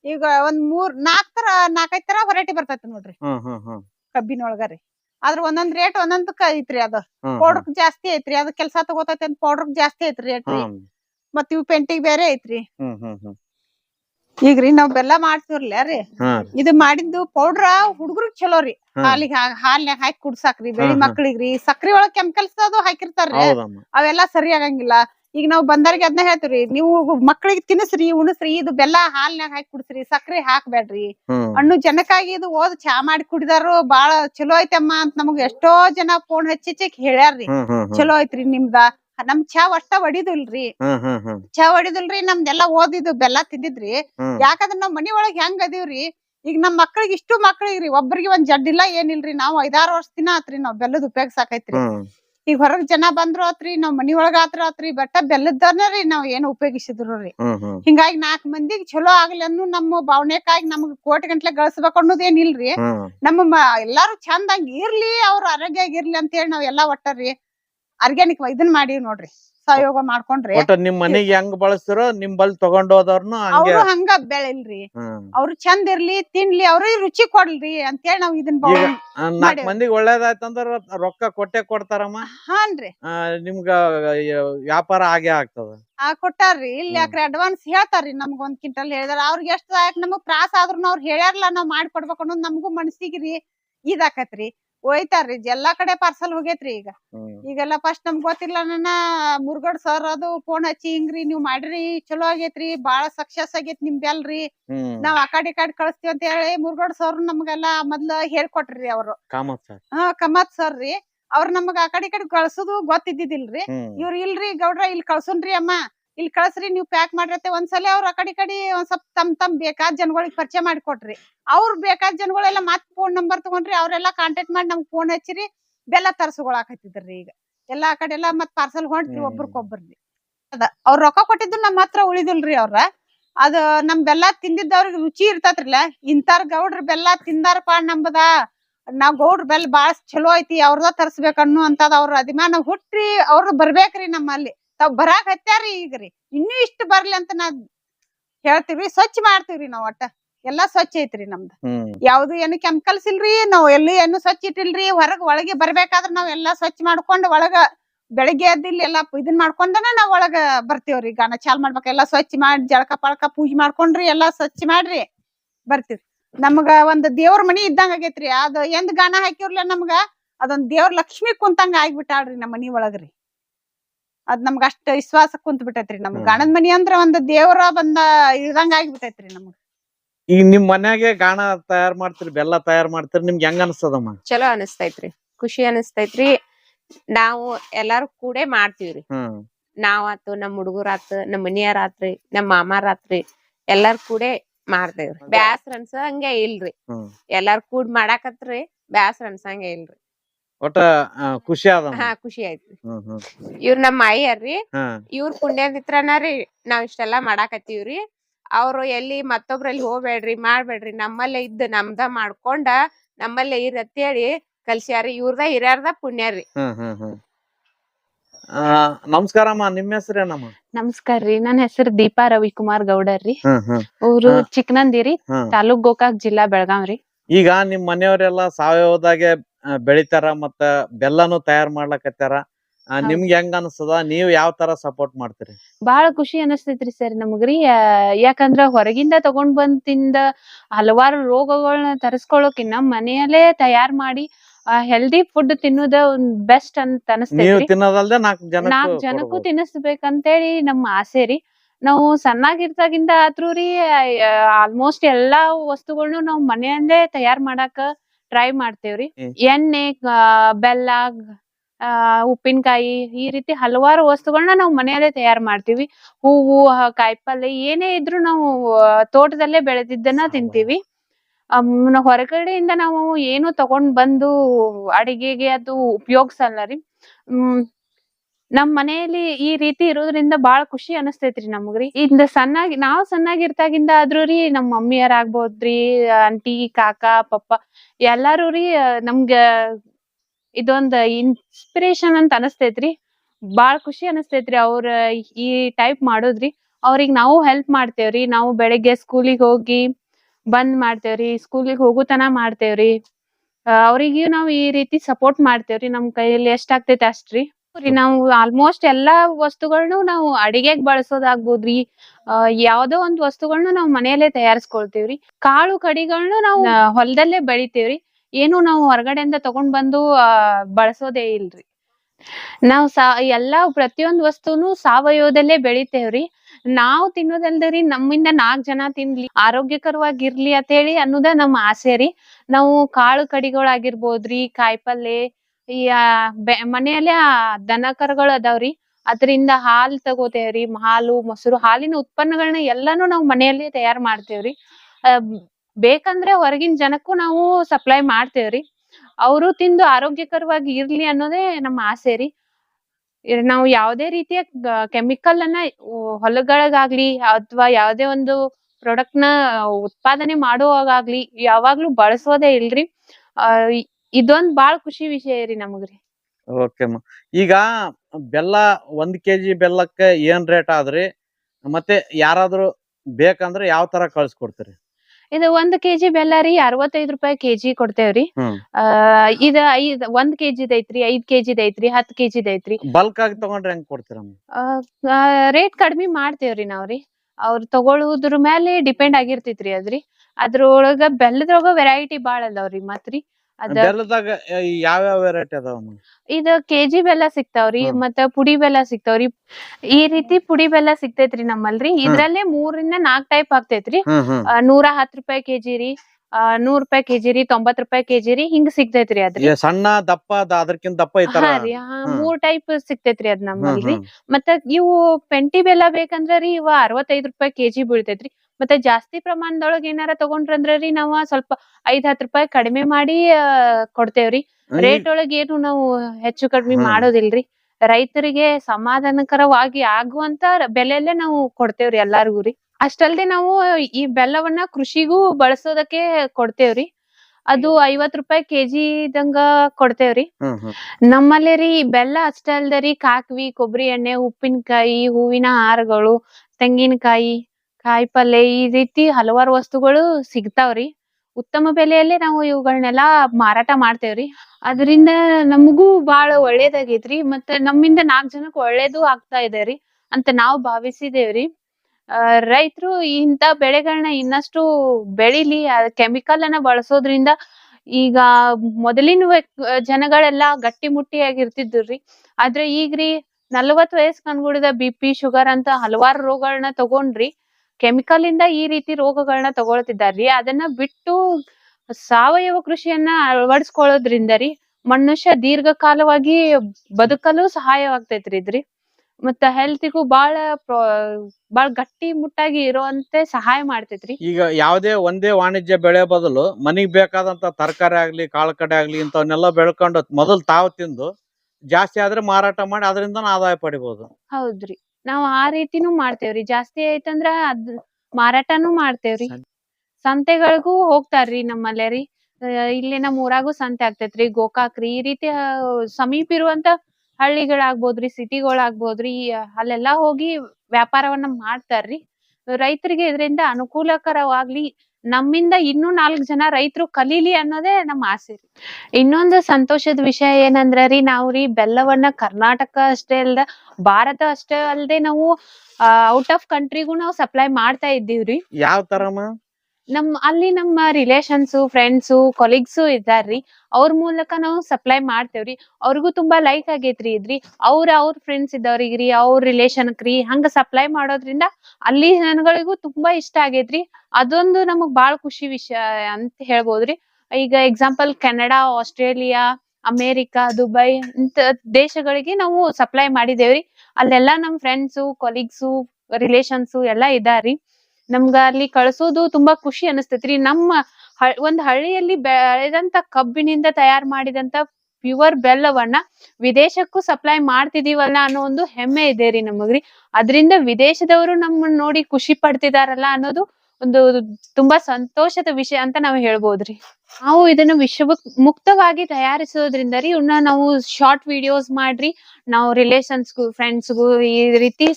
ಈಗ ಒಂದ್ ಮೂರ್ ನಾಕ್ ತರ ನಾಕೈದ್ ತರ ವೆರೈಟಿ ಬರ್ತೈತಿ ನೋಡ್ರಿ. ಹ್ಮ್ ಹ್ಮ್ ಹ್ಮ್. ಕಬ್ಬಿನೊಳಗ ರೀ. ಆದ್ರ ಒಂದೊಂದ್ ರೇಟ್ ಒಂದೊಂದಕ್ಕ ಐತ್ರಿ ಅದ. ಹ್ಮ್ ಪೌಡರ್ ಜಾಸ್ತಿ ಐತ್ರಿ. ಅದ ಕೆಲ್ಸ ತಗೋತೈತಿ ಅಂತ ಪೌಡರ್ ಜಾಸ್ತಿ ಐತ್ರಿ ರೇಟ್ ರೀ. ಹ್ಮ್. ಮತ್ ಇವ್ ಪೆಂಟಿಗ್ ಬೇರೆ ಐತ್ರಿ. ಹ್ಮ್ ಹ್ಮ್ ಹ್ಮ್. ಈಗ್ರಿ ನಾವ್ ಬೆಲ್ಲ ಮಾಡ್ತೀವ್ರಲ್ಲ ರೀ? ಇದು ಮಾಡಿದ್ದು ಪೌಡ್ರ ಹುಡುಗರಿಗೆ ಚಲೋ ರೀ. ಹಾಲಿಗೆ ಹಾಲ್ನ್ಯಾಗ ಹಾಕಿ ಕುಡ್ಸಾಕ್ರಿ ಬೆಳಿ. ಮಕ್ಳಿಗ್ರಿ ಸಕ್ರಿ ಒಳಗ್ ಕೆಮಿಕಲ್ಸ್ ಅದು ಹಾಕಿರ್ತಾರ್ರಿ ಅವೆಲ್ಲ ಸರಿ ಆಗಂಗಿಲ್ಲ. ಈಗ ನಾವ್ ಬಂದವ್ರಿಗೆ ಅದನ್ನ ಹೇಳ್ತೀವ್ರಿ ನೀವು ಮಕ್ಳಿಗೆ ತಿನ್ಸ್ರಿ ಉಣಸ್ರಿ ಇದು ಬೆಲ್ಲ ಹಾಲ್ನ್ಯಾಗ ಹಾಕಿ ಕುಡ್ಸ್ರಿ ಸಕ್ರಿ ಹಾಕ್ಬೇಡ್ರಿ. ಅಣ್ಣು ಹಣ್ಣು ಜನಕ್ಕಾಗಿ ಇದು ಓದ್ ಚಾ ಮಾಡಿ ಕುಡಿದಾರು ಬಾಳ ಚಲೋ ಐತಮ್ಮ ಅಂತ ನಮಗ್ ಎಷ್ಟೋ ಜನ ಫೋನ್ ಹಚ್ಚಿ ಹೇಳ್ಯಾರ್ರಿ. ಚಲೋ ಐತ್ರಿ ನಿಮ್ದ. ನಮ್ ಚಾ ಒಟ್ಟ ಹೊಡಿದಿಲ್ರಿ ಚಾ ಹೊಡಿದಿಲ್ರಿ ನಮ್ದೆಲ್ಲಾ ಓದಿದ್ದು ಬೆಲ್ಲ ತಿಂದಿದ್ರಿ. ಯಾಕಂದ್ರ ನಾವ್ ಮನಿ ಒಳಗ್ ಹೆಂಗ್ ಅದೀವ್ರಿ? ಈಗ ನಮ್ ಮಕ್ಳಿಗೆ ಇಷ್ಟು ಮಕ್ಳಿಗ್ರಿ ಒಬ್ರಿಗೆ ಒಂದ್ ಜಡ್ಡಿಲ್ಲ ಏನಿಲ್ರಿ ನಾವ್ ಐದಾರು ವರ್ಷ ದಿನ ಆತ್ರಿ ನಾವ್ ಬೆಲ್ಲದ್ ಉಪಯೋಗ ಸಾಕೈತ್ರಿ. ಈಗ ಹೊರಗ್ ಜನ ಬಂದ್ರು ಆತ್ರಿ ನಾವ್ ಮನಿ ಒಳಗ ಆತ್ರ ಆತ್ರಿ ಬೆಟ್ಟ ಬೆಲ್ಲದನ ರೀ ನಾವ್ ಏನ್ ಉಪಯೋಗಿಸಿದ್ರು ರೀ. ಹಿಂಗಾಗಿ ನಾಲ್ಕ್ ಮಂದಿಗ್ ಚಲೋ ಆಗ್ಲಿ ಅನ್ನು ನಮ್ಮ ಭಾವನೆಕಾಗಿ ನಮ್ಗ್ ಕೋಟಿ ಗಂಟ್ಲೆ ಗಳಿಸ್ಬೇಕು ಅನ್ನೋದ್ ಏನಿಲ್ರಿ. ನಮ್ಮ ಎಲ್ಲಾರು ಚಂದಂಗ್ ಇರ್ಲಿ ಅವ್ರ ಆರೋಗ್ಯ ಇರ್ಲಿ ಅಂತ ಹೇಳಿ ನಾವ್ ಎಲ್ಲಾ ಒಟ್ಟರಿ ಆರ್ಗ್ಯಾನಿಕ್ ಇದನ್ ಮಾಡಿ ನೋಡ್ರಿ. ಸಹಯೋಗ ಮಾಡ್ಕೊಂಡ್ರಿ. ಒಟ್ಟ ನಿಮ್ ಮನೆಗೆ ಹೆಂಗ್ ಬಳಸ್ತಿರೋ ನಿಮ್ ಬಲ್ ತಗೊಂಡ್ ಹೋದವ್ರನು ಹಂಗೆ ಅವ್ರು ಹಂಗ ಬೆಳಿಲ್ರಿ. ಅವ್ರು ಚಂದ ಇರ್ಲಿ ತಿನ್ಲಿ ಅವ್ರಿಗೆ ರುಚಿ ಕೊಡ್ಲಿ ಅಂತೇಳಿ ನಾವ್ ಇದನ್ ನಾಲ್ಕ್. ಮಂದಿಗ್ ಒಳ್ಳೇದಾಯ್ತಂದ್ರ ರೊಕ್ಕ ಕೊಟ್ಟೆ ಕೊಡ್ತಾರಮ್ಮ. ಹಾನ್ರಿ. ನಿಮ್ಗ ವ್ಯಾಪಾರ ಆಗೇ ಆಗ್ತದ. ಆ ಕೊಟ್ಟಾರ್ರಿ. ಇಲ್ಲಿ. ಯಾಕ್ರಿ ಅಡ್ವಾನ್ಸ್ ಹೇಳ್ತಾರ್ರಿ ನಮ್ಗ ಒಂದ್ ಕಿಂಟಲ್ ಹೇಳಿದಾರ. ಅವ್ರಿಗೆ ಎಷ್ಟ್ ಯಾಕೆ ನಮಗ್ ತ್ರಾಸ ಆದ್ರೂ ಅವ್ರು ಹೇಳ್ಯಾರಲ್ಲ ನಾವ್ ಮಾಡ್ಕೊಡ್ಬೇಕ್ ಅನ್ನೋದು ನಮಗೂ ಮನ್ಸಿಗ್ರಿ ಇದಾಕತ್ರಿ. ಒಯ್ತಾರ್ರಿ ಎಲ್ಲಾ ಕಡೆ ಪಾರ್ಸಲ್ ಹೋಗೇತ್ರಿ ಈಗ. ಈಗೆಲ್ಲ ಫಸ್ಟ್ ನಮ್ಗ್ ಗೊತ್ತಿಲ್ಲ ನನ್ನ ಮುರುಗಡ್ ಸರ್ ಅದು ಫೋನ್ ಹಚ್ಚಿ ಹಿಂಗ್ರಿ ನೀವ್ ಮಾಡ್ರಿ ಚಲೋ ಆಗೇತ್ರಿ ಬಾಳ ಸಕ್ಸಸ್ ಆಗೇತ್ ನಿಮ್ ಬೆಲ್ರಿ ಹ್ಮ್. ನಾವ್ ಆ ಕಡೆ ಕಡೆ ಕಳಿಸ್ತೀವಿ ಅಂತ ಹೇಳಿ ಮುರುಗಡ್ ಸರ್ ನಮ್ಗೆಲ್ಲಾ ಮೊದ್ಲ ಹೇಳ್ಕೊಟ್ರಿ ಅವ್ರು. ಹಾ ಕಮತ್ ಸರ್ ರೀ. ಅವ್ರ ನಮಗ ಆ ಕಡೆ ಕಡೆ ಕಳ್ಸುದು ಗೊತ್ತಿದ್ದಿದಿಲ್ರಿ ಇವ್ರ ಇಲ್ರಿ ಗೌಡ್ರ ಇಲ್ಲಿ ಕಳ್ಸುನ್ರಿ ಅಮ್ಮ. ಇಲ್ಲಿ ಕಳಿಸ್ರಿ ನೀವು ಪ್ಯಾಕ್ ಮಾಡಿರತ್ತೆ ಒಂದ್ಸಲ ಅವ್ರ ಆ ಕಡೆ ಕಡೆ ಒಂದ್ ಸ್ವಲ್ಪ ತಮ್ ತಮ್ ಬೇಕಾದ ಜನಗಳಿಗೆ ಪರಿಚಯ ಮಾಡಿಕೊಟ್ರಿ. ಅವ್ರ ಬೇಕಾದ ಜನಗಳೆಲ್ಲ ಮತ್ ಫೋನ್ ನಂಬರ್ ತಗೊಂಡ್ರಿ ಅವ್ರೆಲ್ಲಾ ಕಾಂಟ್ಯಾಕ್ಟ್ ಮಾಡಿ ನಮ್ಗ್ ಫೋನ್ ಹಚ್ಚಿರಿ ಬೆಲ್ಲ ತರ್ಸ್ಕೊಳಕತ್ತಿದ್ರಿ ಈಗ. ಎಲ್ಲಾ ಕಡೆ ಎಲ್ಲಾ ಮತ್ ಪಾರ್ಸಲ್ ಹೊಂಟ್ರಿ ಒಬ್ರು ಒಬ್ರಿಗೊಬ್ರಿ ಅದ ಅವ್ರ ರೊಕ್ಕ ಕೊಟ್ಟಿದ್ದು ನಮ್ಮ ಹತ್ರ ಉಳಿದಿಲ್ರಿ ಅವ್ರ. ಅದ ನಮ್ ಬೆಲ್ಲ ತಿಂದಿದ್ದವ್ರಿಗೆ ರುಚಿ ಇರ್ತತ್ರಿಲ್ಲ ಇಂತಾರ್ ಗೌಡ್ರ ಬೆಲ್ಲ ತಿಂದಾರಪ್ಪ ನಂಬದ. ನಾವ್ ಗೌಡ್ರ ಬೆಲ್ಲ ಬಾಳ ಚಲೋ ಐತಿ ಅವ್ರದ ತರ್ಸ್ಬೇಕ್ ಅನ್ನೋ ಅಂತದ ಅವ್ರ ಅಭಿಮಾನ ಹುಟ್ರಿ ಅವ್ರ ಬರ್ಬೇಕ್ರಿ ನಮ್ಮಲ್ಲಿ. ತಾವ್ ಬರಾಕ್ ಹತ್ಯಾರಿ ಈಗ್ರಿ. ಇನ್ನೂ ಇಷ್ಟ ಬರ್ಲಿ ಅಂತ ನಾ ಹೇಳ್ತೀವ್ರಿ ಸ್ವಚ್ಛ ಮಾಡ್ತೀವ್ರಿ ನಾವ್ ಒಟ್ಟ. ಎಲ್ಲಾ ಸ್ವಚ್ಛ ಐತ್ರಿ ನಮ್ದು. ಹ್ಮ್. ಯಾವ್ದು ಏನು ಕೆಮಿಕಲ್ಸ್ ಇಲ್ರಿ ನಾವ್ ಎಲ್ಲಿ ಏನು ಸ್ವಚ್ಛ ಇಟ್ಟಿಲ್ರಿ ಹೊರಗ್ ಒಳಗೆ ಬರ್ಬೇಕಾದ್ರ ನಾವ್ ಎಲ್ಲಾ ಸ್ವಚ್ಛ ಮಾಡ್ಕೊಂಡ್ ಒಳಗ ಬೆಳಿಗ್ಗೆ ಎದ್ದಿಲ್ಲ ಇಲ್ಲಿ ಎಲ್ಲಾ ಇದನ್ ಮಾಡ್ಕೊಂಡನ ನಾವ್ ಒಳಗ ಬರ್ತೇವ್ರಿ ಗಾನ ಚಾಲ್ ಮಾಡ್ಬೇಕ ಎಲ್ಲಾ ಸ್ವಚ್ಛ ಮಾಡಿ ಜಳಕ ಪಳಕ ಪೂಜೆ ಮಾಡ್ಕೊಂಡ್ರಿ ಎಲ್ಲಾ ಸ್ವಚ್ಛ ಮಾಡ್ರಿ ಬರ್ತೀವಿ. ನಮ್ಗ ಒಂದ್ ದೇವ್ರ ಮನಿ ಇದ್ದಂಗ ಆಗೇತ್ರಿ ಅದ್ ಎಂದ್ ಗಾನ ಹಾಕಿವ್ರಲ್ಲ ನಮ್ಗ ಅದೊಂದ್ ದೇವ್ರ ಲಕ್ಷ್ಮಿ ಕುಂತಂಗ ಆಗ್ಬಿಟ್ಟಾಳ್ರಿ ನಮ್ಮ ಮನಿ ಒಳಗ್ರಿ. ಅದ್ ನಮ್ಗ ಅಷ್ಟ ವಿಶ್ವಾಸ ಕುಂತ ಬಿಟ್ಟೈತ್ರಿ ನಮ್ಗ್. ಗಾಣದ ಮನಿ ಅಂದ್ರ ಒಂದ್ ದೇವ್ರ ಬಂದ ಇದಂಗ ಆಗಿಬಿಟ್ಟೈತ್ರಿ ನಮ್ಗ. ಈಗ ನಿಮ್ ಮನ್ಯಾಗೆ ಗಾಣ ತಯಾರ್ ಮಾಡ್ತೀರಿ ಬೆಲ್ಲ ತಯಾರ್ ಮಾಡ್ತೀರಿ ನಿಮ್ಗೆ ಹೆಂಗ ಅನ್ಸ್ತದಮ್ಮ ಚಲೋ ಅನಸ್ತೈತ್ರಿ ಖುಷಿ ಅನಸ್ತೈತ್ರಿ. ನಾವು ಎಲ್ಲಾರು ಕೂಡೆ ಮಾಡ್ತೀವ್ರಿ. ಹ್ಮ್. ನಾವಾತು ನಮ್ ಹುಡುಗರಾತು ನಮ್ ಮನಿಯರಾತ್ರಿ ನಮ್ ಮಾಮಾರ್ ಆತ್ರಿ ಎಲ್ಲಾರ್ ಕೂಡೆ ಮಾಡ್ತೇವ್ರಿ. ಬ್ಯಾಸ್ರ ಅನ್ಸಂಗೆ ಇಲ್ರಿ. ಹ್ಮ್. ಎಲ್ಲಾರ್ ಕೂಡ್ ಮಾಡಾಕತ್ರಿ ಬ್ಯಾಸ್ರ ಅನ್ಸಂಗೆ ಇಲ್ರಿ. ಒಟ್ಟ ಆ, ಖುಷಿ ಆದ ಹಾ ಖುಷಿ ಆಯ್ತು. ಹ್ಮ್ ಹ್ಮ್. ಇವ್ರ ನಮ್ ಮಾಯಿಯರ್ರಿ ಹಾ. ಇವ್ರ ಪುಣ್ಯದಿತ್ರನ ರೀ ನಾವ್ ಇಷ್ಟೆಲ್ಲಾ ಮಾಡಾಕತ್ತೀವ್ರಿ. ಅವ್ರು ಎಲ್ಲಿ ಮತ್ತೊಬ್ರಲ್ಲಿ ಹೋಗ್ಬೇಡ್ರಿ ಮಾಡ್ಬೇಡ್ರಿ ನಮ್ಮಲ್ಲೇ ಇದ್ದ ನಮ್ದ ಮಾಡ್ಕೊಂಡ ನಮ್ಮಲ್ಲೇ ಇರ್ ಅಂತೇಳಿ ಕಲ್ಸ್ಯಾರಿ ಇವ್ರದ ಹಿರಿಯರ್ದ ಪುಣ್ಯರಿ. ನಮಸ್ಕಾರ ಹ್ಮ್ ಹ್ಮ್ ಹ್ಮ್. ಆ, ನಮಸ್ಕಾರಮ್ಮ ನಿಮ್ಮ ಹೆಸರೇನಮ್ಮ ನಮಸ್ಕಾರ ರೀ ನನ್ನ ಹೆಸರು ದೀಪಾ ರವಿಕುಮಾರ್ ಗೌಡರ್ ರೀ. ಹ್ಮ್ ಹ್ಮ್. ಊರು ಹಾ. ಚಿಕ್ಕನಂದಿರಿ ಹ್ಮ್. ತಾಲೂಕ್ ಗೋಕಾಕ್ ಜಿಲ್ಲಾ ಬೆಳಗಾವ್ ರೀ. ಈಗ ನಿಮ್ ಮನೆಯವರೆಲ್ಲ ಸಾವಯವದಾಗೆ ಬೆಳಿತಾರ ಮತ್ತ ಬೆಲ್ಲನು ತಯಾರ್ ಮಾಡ್ಲಕತ್ತಾರ. ನಿಮ್ಗೆ ಹೆಂಗ್ ಅನ್ಸ್ತದ ನೀವ್ ಯಾವ ತರ ಸಪೋರ್ಟ್ ಮಾಡ್ತೀರಿ? ಬಾಳ ಖುಷಿ ಅನಸ್ತೈತ್ರಿ ಸರ್ ನಮಗ್ರಿ. ಯಾಕಂದ್ರ ಹೊರಗಿಂದ ತಗೊಂಡ್ ಬಂದ್ ತಿಂದ ಹಲವಾರು ರೋಗಗಳನ್ನ ತರಿಸ್ಕೊಳ್ಳೋಕಿನ್ನ ಮನೆಯಲ್ಲೇ ತಯಾರ್ ಮಾಡಿ ಹೆಲ್ದಿ ಫುಡ್ ತಿನ್ನೋದ ಒಂದ್ ಬೆಸ್ಟ್ ಅಂತ ತಿನ್ನೋದಲ್ದೆ ನಾಲ್ಕು ಜನಕ್ಕೂ ತಿನ್ನಸ್ಬೇಕಂತ ಹೇಳಿ ತಿನ್ನಿಸ್ಬೇಕಂತೇಳಿ ನಮ್ಮ ಆಸೆ ರೀ. ನಾವು ಸಣ್ಣಾಗಿರ್ತಾಗಿಂದ ಆದ್ರೂ ರೀ ಆಲ್ಮೋಸ್ಟ್ ಎಲ್ಲಾ ವಸ್ತುಗಳನ್ನು ನಾವ್ ಮನೆಯಲ್ಲೇ ತಯಾರ್ ಮಾಡಾಕ ಟ್ರೈ ಮಾಡ್ತೇವ್ರಿ ಹ್ಮ್. ಎಣ್ಣೆ ಆ, ಬೆಲ್ಲ ಆ ಉಪ್ಪಿನಕಾಯಿ ಈ ರೀತಿ ಹಲವಾರು ವಸ್ತುಗಳನ್ನ ನಾವು ಮನೆಯಲ್ಲೇ ತಯಾರು ಮಾಡ್ತೀವಿ ಹೂವು ಹ- ಕಾಯಿಪಲ್ಲೆ ಏನೇ ಇದ್ರೂ ನಾವು ಆ, ತೋಟದಲ್ಲೇ ಬೆಳೆದಿದ್ದನ್ನ. ತಿಂತೀವಿ ಅಮ್, ನಾವ್ ಹೊರಗಡೆಯಿಂದ ನಾವು ಏನು ತಗೊಂಡ್ ಬಂದು ಅಡಿಗೆಗೆ ಅದು ಉಪಯೋಗಿಸಲ್ಲ ರೀ ಹ್ಮ್ ನಮ್ ಮನೆಯಲ್ಲಿ ಈ ರೀತಿ ಇರೋದ್ರಿಂದ ಬಾಳ ಖುಷಿ ಅನಸ್ತೈತ್ರಿ ನಮಗ್ರಿ. ಇಂದ ಸಣ್ಣಾಗಿ, ನಾವ್ ಸಣ್ಣಾಗಿರ್ತಾಗಿಂದ ಆದ್ರೂ ರೀ ನಮ್ ಮಮ್ಮಿಯರ್ ಆಗ್ಬೋದ್ರಿ ಆಂಟಿ, ಕಾಕಾ, ಪಪ್ಪ ಎಲ್ಲಾರು ರೀ ನಮ್ಗ ಇದೊಂದ್ ಇನ್ಸ್ಪಿರೇಷನ್ ಅಂತ ಅನಸ್ತೈತ್ರಿ. ಬಾಳ್ ಖುಷಿ ಅನಸ್ತೈತ್ರಿ ಅವ್ರ ಈ ಟೈಪ್ ಮಾಡೋದ್ರಿ. ಅವ್ರಿಗ್ ನಾವು ಹೆಲ್ಪ್ ಮಾಡ್ತೇವ್ರಿ. ನಾವು ಬೆಳಿಗ್ಗೆ ಸ್ಕೂಲಿಗೆ ಹೋಗಿ ಬಂದ್ ಮಾಡ್ತೇವ್ರಿ. ಸ್ಕೂಲಿಗೆ ಹೋಗುತನ ಮಾಡ್ತೇವ್ರಿ. ಅವ್ರಿಗೂ ನಾವು ಈ ರೀತಿ ಸಪೋರ್ಟ್ ಮಾಡ್ತೇವ್ರಿ. ನಮ್ ಕೈಯಲ್ಲಿ ಎಷ್ಟಾಗ್ತೈತೆ ಅಷ್ಟ್ರಿ. ರೀ ನಾವು ಆಲ್ಮೋಸ್ಟ್ ಎಲ್ಲಾ ವಸ್ತುಗಳನ್ನು ನಾವು ಅಡಿಗೆಗ್ ಬಳಸೋದಾಗ್ಬೋದ್ರಿ. ಯಾವ್ದೋ ಒಂದ್ ವಸ್ತುಗಳನ್ನು ನಾವು ಮನೆಯಲ್ಲೇ ತಯಾರಿಸ್ಕೊಳ್ತೀವ್ರಿ. ಕಾಳು ಕಡಿಗಳನ್ನು ನಾವು ಹೊಲದಲ್ಲೇ ಬೆಳಿತೀವ್ರಿ. ಏನು ನಾವು ಹೊರಗಡೆಯಿಂದ ತಗೊಂಡ್ ಬಂದು ಬಳಸೋದೇ ಇಲ್ರಿ. ನಾವು ಸಾ ಎಲ್ಲಾ ಪ್ರತಿಯೊಂದ್ ವಸ್ತುನು ಸಾವಯವದಲ್ಲೇ ಬೆಳಿತೇವ್ರಿ. ನಾವು ತಿನ್ನೋದಲ್ದರಿ ನಮ್ಮಿಂದ ನಾಲ್ಕ್ ಜನ ತಿನ್ಲಿ ಆರೋಗ್ಯಕರವಾಗಿರ್ಲಿ ಅಂತ ಹೇಳಿ ಅನ್ನೋದ ನಮ್ಮ ಆಸೆ ರೀ. ನಾವು ಕಾಳು ಕಡಿಗಳಾಗಿರ್ಬೋದ್ರಿ ಕಾಯಿಪಲ್ಲೆ ಈ ಮನೆಯಲ್ಲೇ ದನ ಕರುಗಳು ಅದಾವ್ರಿ. ಅದರಿಂದ ಹಾಲ್ ತಗೋತೇವ್ರಿ. ಹಾಲು ಮೊಸರು ಹಾಲಿನ ಉತ್ಪನ್ನಗಳನ್ನ ಎಲ್ಲಾನು ನಾವು ಮನೆಯಲ್ಲೇ ತಯಾರ್ ಮಾಡ್ತೇವ್ರಿ. ಆ, ಬೇಕಂದ್ರೆ ಹೊರಗಿನ ಜನಕ್ಕೂ ನಾವು ಸಪ್ಲೈ ಮಾಡ್ತೇವ್ರಿ. ಅವರು ತಿಂದು ಆರೋಗ್ಯಕರವಾಗಿ ಇರ್ಲಿ ಅನ್ನೋದೇ ನಮ್ಮ ಆಸೆ ರೀ ನಾವು ಯಾವುದೇ ರೀತಿಯ ಕೆಮಿಕಲ್ ಅನ್ನ ಹೊಲಗಳಿಗಾಗ್ಲಿ ಅಥವಾ ಯಾವುದೇ ಒಂದು ಪ್ರಾಡಕ್ಟ್ನ ಉತ್ಪಾದನೆ ಮಾಡುವಾಗ್ಲಿ ಯಾವಾಗ್ಲೂ ಬಳಸೋದೇ ಇಲ್ರಿ. ಆ, ಇದೊಂದ್ ಬಾಳ್ ಖುಷಿ ವಿಷಯ ರೀ ನಮಗ್ರಿ. ಓಕೆ ಈಗ ಬೆಲ್ಲ ಒಂದ್ ಕೆಜಿ ಬೆಲ್ಲಕ್ಕೆ ಏನ್ ರೇಟ್ ಆದ್ರಿ? ಮತ್ತೆ ಯಾರಾದ್ರೂ ಬೇಕಂದ್ರೆ ಯಾವ ತರ ಕಳ್ಸಿಕೊಡ್ತೀರಿ? ಇದು ಒಂದ್ ಕೆಜಿ ಬೆಲ್ಲ ರೀ ಅರವತ್ತೈದ್ ರೂಪಾಯಿ ಕೆಜಿ ಕೊಡ್ತೇವ್ರಿ ಹ್ಮ್. ಆ ಇದ ಐದ್ ಒಂದ್ ಕೆಜಿದ್ ಐತ್ರಿ ಐದ್ ಕೆಜಿದ್ ಐತ್ರಿ ಹತ್ತ್ ಕೆಜಿದ್ ಐತ್ರಿ. ಬಲ್ಕ್ ಆಗಿ ತಗೊಂಡ್ರೆ ಹೆಂಗ್ ಕೊಡ್ತೀರ ರೇಟ್ ಕಡಿಮೆ ಮಾಡ್ತೇವ್ರಿ ನಾವ್ರಿ ಅವ್ರ ತಗೊಳುದ್ರ ಮೇಲೆ ಡಿಪೆಂಡ್ ಆಗಿರ್ತೈತ್ರಿ ಅದ್ರಿ. ಅದ್ರೊಳಗ ಬೆಲ್ಲದೊಳಗ ವೆರೈಟಿ ಬಾಳ ಅದಾವ್ರಿ ಮತ್ರಿ ಬೆಲ್ಲದಾಗ ಯಾವ್ಯಾವ ವೆರೈಟಿ ಇದ ಕೆಜಿ ಬೆಲ್ಲ ಸಿಗ್ತಾವ್ರಿ. ಮತ್ತ ಪುಡಿ ಬೆಲ್ಲ ಸಿಗ್ತಾವ್ರಿ. ಈ ರೀತಿ ಪುಡಿ ಬೆಲ್ಲ ಸಿಗ್ತೈತ್ರಿ ನಮ್ಮಲ್ರಿ. ಇದ್ರಲ್ಲೇ ಮೂರಿಂದ ನಾಲ್ಕ್ ಟೈಪ್ ಆಗ್ತೈತ್ರಿ. ನೂರಾ ಹತ್ತ್ ರೂಪಾಯಿ ಕೆಜಿ ರೀ ನೂರ್ ರೂಪಾಯಿ ಕೆಜಿ ರೀ ತೊಂಬತ್ ರೂಪಾಯಿ ಕೆಜಿ ರೀ ಹಿಂಗ್ ಸಿಗ್ತೈತ್ರಿ ಅದ್ರಿ. ಸಣ್ಣ ದಪ್ಪ ಅದ್ರಕ್ಕಿಂತ ಅದಕ್ಕಿಂತ ದಪ್ಪ ಈ ತರ. ರೀ ಮೂರ್ ಟೈಪ್ ಸಿಗ್ತೈತ್ರಿ ಅದ್ ನಮ್ಮಲ್ರಿ. ಮತ್ತ ಇವು ಪೆಂಟಿ ಬೆಲ್ಲ ಬೇಕಂದ್ರ ರೀ ಇವ ಅರವತ್ತೈದ್ ರೂಪಾಯಿ ಕೆಜಿ ಬೀಳ್ತೈತ್ರಿ. ಮತ್ತೆ ಜಾಸ್ತಿ ಪ್ರಮಾಣದೊಳಗ ಏನಾರ ತಗೊಂಡ್ರಂದ್ರ ರೀ ನಾವ ಸ್ವಲ್ಪ ಐದ್ ಹತ್ತ್ ರೂಪಾಯಿ ಕಡಿಮೆ ಮಾಡಿ ಆ, ಕೊಡ್ತೇವ್ರಿ ರೇಟ್ ಒಳಗ ಏನು ನಾವು ಹೆಚ್ಚು ಕಡಿಮೆ. ಮಾಡೋದಿಲ್ರಿ ರೈತರಿಗೆ ಸಮಾಧಾನಕರವಾಗಿ ಆಗುವಂತ ಬೆಲೆಯಲ್ಲೇ ನಾವು ಕೊಡ್ತೇವ್ರಿ ಎಲ್ಲಾರ್ಗು ರೀ. ಅಷ್ಟಲ್ದೆ ನಾವು ಈ ಬೆಲ್ಲವನ್ನ ಕೃಷಿಗೂ ಬಳಸೋದಕ್ಕೆ ಕೊಡ್ತೇವ್ರಿ ಅದು ಐವತ್ ರೂಪಾಯಿ ಕೆಜಿ ದಂಗ ಕೊಡ್ತೇವ್ರಿ ನಮ್ಮಲ್ಲಿ ರೀ ಬೆಲ್ಲ ಅಷ್ಟೇ ಅಲ್ದರಿ ರೀ ಕಾಕ್ವಿ ಕೊಬ್ಬರಿ ಎಣ್ಣೆ ಉಪ್ಪಿನಕಾಯಿ ಹೂವಿನ ಹಾರಗಳು ತೆಂಗಿನಕಾಯಿ ಕಾಯಿಪಲ್ಲೆ ಈ ರೀತಿ ಹಲವಾರು ವಸ್ತುಗಳು ಸಿಗ್ತಾವ್ರಿ. ಉತ್ತಮ ಬೆಲೆಯಲ್ಲೇ ನಾವು ಇವುಗಳನ್ನೆಲ್ಲಾ ಮಾರಾಟ ಮಾಡ್ತೇವ್ರಿ. ಅದರಿಂದ ನಮಗೂ ಬಾಳ ಒಳ್ಳೇದಾಗೈತ್ರಿ. ಮತ್ತೆ ನಮ್ಮಿಂದ ನಾಲ್ಕ್ ಜನಕ್ ಒಳ್ಳೇದು ಆಗ್ತಾ ಇದೆ ರೀ ಅಂತ ನಾವ್ ಭಾವಿಸಿದೇವ್ರಿ. ಆ, ರೈತರು ಇಂತ ಬೆಳೆಗಳನ್ನ ಇನ್ನಷ್ಟು ಬೆಳಿಲಿ ಕೆಮಿಕಲ್ ಅನ್ನ ಬಳಸೋದ್ರಿಂದ ಈಗ ಮೊದಲಿನ ಜನಗಳೆಲ್ಲ ಗಟ್ಟಿ ರೀ ಆದ್ರೆ ಈಗ್ರಿ ನಲ್ವತ್ ವಯಸ್ಸ್ ಕಂಡ್ಬಿಡಿದ ಬಿ ಪಿ ಶುಗರ್ ಅಂತ ಹಲವಾರು ರೋಗಗಳನ್ನ ತಗೊಂಡ್ರಿ. ಕೆಮಿಕಲ್ ಇಂದ ಈ ರೀತಿ ರೋಗಗಳನ್ನ ತಗೊಳ್ತಿದ್ದಾರ್ರಿ ಅದನ್ನ ಬಿಟ್ಟು ಸಾವಯವ ಕೃಷಿಯನ್ನ ಅಳವಡಿಸ್ಕೊಳ್ಳೋದ್ರಿಂದ ರೀ ಮನುಷ್ಯ ದೀರ್ಘಕಾಲವಾಗಿ ಬದುಕಲು ಸಹಾಯವಾಗ್ತೈತ್ರಿ ಇದ್ರಿ. ಮತ್ತ ಹೆಲ್ತಿಗೂ ಬಾಳ ಬಾಳ ಗಟ್ಟಿ ಮುಟ್ಟಾಗಿ ಇರುವಂತೆ ಸಹಾಯ ಮಾಡ್ತೈತ್ರಿ ಈಗ ಯಾವ್ದೇ ಒಂದೇ ವಾಣಿಜ್ಯ ಬೆಳೆ ಬದಲು ಮನಿಗ್ ಬೇಕಾದಂತ ತರಕಾರಿ ಆಗ್ಲಿ ಕಾಳು ಕಡೆ ಆಗ್ಲಿ ಇಂಥವನ್ನೆಲ್ಲ ಬೆಳ್ಕೊಂಡು ಮೊದಲು ತಾವು ತಿಂದು ಜಾಸ್ತಿ ಆದ್ರೆ ಮಾರಾಟ ಮಾಡಿ ಅದರಿಂದ ಆದಾಯ ಪಡಿಬಹುದು ಹೌದ್ರಿ. ನಾವ್ ಆ ರೀತಿನು ಮಾಡ್ತೇವ್ರಿ. ಜಾಸ್ತಿ ಐತಂದ್ರ ಅದ್ ಮಾರಾಟನೂ ಮಾಡ್ತೇವ್ರಿ. ಸಂತೆಗಳಿಗೂ ಹೋಗ್ತಾರ್ರಿ ನಮ್ಮಲ್ಲೇರಿ ಇಲ್ಲಿ ನಮ್ಮ ಊರಾಗೂ ಸಂತೆ ಆಗ್ತೇತ್ರಿ. ಗೋಕಾಕ್ ರೀ ಈ ರೀತಿ ಸಮೀಪ ಇರುವಂತ ಹಳ್ಳಿಗಳಾಗ್ಬೋದ್ರಿ ಸಿಟಿಗಳಾಗ್ಬೋದ್ರಿ ಅಲ್ಲೆಲ್ಲಾ ಹೋಗಿ ವ್ಯಾಪಾರವನ್ನ ಮಾಡ್ತಾರ್ರಿ. ರೈತರಿಗೆ ಇದರಿಂದ ಅನುಕೂಲಕರವಾಗ್ಲಿ ನಮ್ಮಿಂದ ಇನ್ನೂ ನಾಲ್ಕ್ ಜನ ರೈತರು ಕಲೀಲಿ ಅನ್ನೋದೇ ನಮ್ಮ ಆಸೆ ರೀ. ಇನ್ನೊಂದು ಸಂತೋಷದ ವಿಷಯ ಏನಂದ್ರ ರೀ, ನಾವು ರೀ ಬೆಲ್ಲವನ್ನ ಕರ್ನಾಟಕ ಅಷ್ಟೇ ಅಲ್ದ, ಭಾರತ ಅಷ್ಟೇ ಅಲ್ದೆ ನಾವು ಔಟ್ ಆಫ್ ಕಂಟ್ರಿಗೂ ನಾವು ಸಪ್ಲೈ ಮಾಡ್ತಾ ಇದ್ದೀವ್ರಿ ಯಾವ ತರಮ್ಮ? ನಮ್, ಅಲ್ಲಿ ನಮ್ಮ ರಿಲೇಷನ್ಸ್ ಫ್ರೆಂಡ್ಸು ಕೊಲೀಗ್ಸು ಇದ್ದಾರ್ರಿ. ಅವ್ರ ಮೂಲಕ ನಾವು ಸಪ್ಲೈ ಮಾಡ್ತೇವ್ರಿ. ಅವ್ರಿಗೂ ತುಂಬಾ ಲೈಕ್ ಆಗೇತ್ರಿ ಇದ್ರಿ. ಅವ್ರ ಅವ್ರ ಫ್ರೆಂಡ್ಸ್ ಇದ್ದವ್ರಿಗ್ರಿ, ಅವ್ರ ರಿಲೇಷನ್ಕ್ರಿ ಹಂಗ ಸಪ್ಲೈ ಮಾಡೋದ್ರಿಂದ ಅಲ್ಲಿ ಜನಗಳಿಗೂ ತುಂಬಾ ಇಷ್ಟ ಆಗೇತ್ರಿ. ಅದೊಂದು ನಮಗ್ ಬಾಳ ಖುಷಿ ವಿಷಯ ಅಂತ ಹೇಳ್ಬೋದ್ರಿ. ಈಗ example Canada Australia America Dubai ಇಂತ ದೇಶಗಳಿಗೆ ನಾವು ಸಪ್ಲೈ ಮಾಡಿದೇವ್ರಿ. ಅಲ್ಲೆಲ್ಲಾ ನಮ್ ಫ್ರೆಂಡ್ಸು ಕೊಲೀಗ್ಸು ರಿಲೇಷನ್ಸು ಎಲ್ಲಾ ಇದಾರಿ ನಮ್ಗ ಅಲ್ಲಿ ಕಳ್ಸೋದು ತುಂಬಾ ಖುಷಿ ಅನಿಸ್ತೈತ್ರಿ. ನಮ್ಮ ಒಂದ್ ಹಳ್ಳಿಯಲ್ಲಿ ಬೆಳೆದಂತ ಕಬ್ಬಿನಿಂದ ತಯಾರ್ ಮಾಡಿದಂತ ಪ್ಯೂರ್ ಬೆಲ್ಲವನ್ನ ವಿದೇಶಕ್ಕೂ ಸಪ್ಲೈ ಮಾಡ್ತಿದೀವಲ್ಲ ಅನ್ನೋ ಒಂದು ಹೆಮ್ಮೆ ಇದೆ ರೀ ನಮಗ್ರಿ. ಅದರಿಂದ ವಿದೇಶದವರು ನಮ್ಮನ್ನ ನೋಡಿ ಖುಷಿ ಪಡ್ತಿದಾರಲ್ಲ ಅನ್ನೋದು ಒಂದು ತುಂಬಾ ಸಂತೋಷದ ವಿಷಯ ಅಂತ ನಾವು ಹೇಳ್ಬೋದ್ರಿ. ನಾವು ಇದನ್ನ ವಿಶ್ವ ಮುಕ್ತವಾಗಿ ತಯಾರಿಸೋದ್ರಿಂದ ರೀ ಇವನ್ನ ನಾವು ಶಾರ್ಟ್ ವಿಡಿಯೋಸ್ ಮಾಡ್ರಿ. ನಾವು ರಿಲೇಷನ್ಸ್ಗೂ ಫ್ರೆಂಡ್ಸ್ಗೂ ಈ ರೀತಿ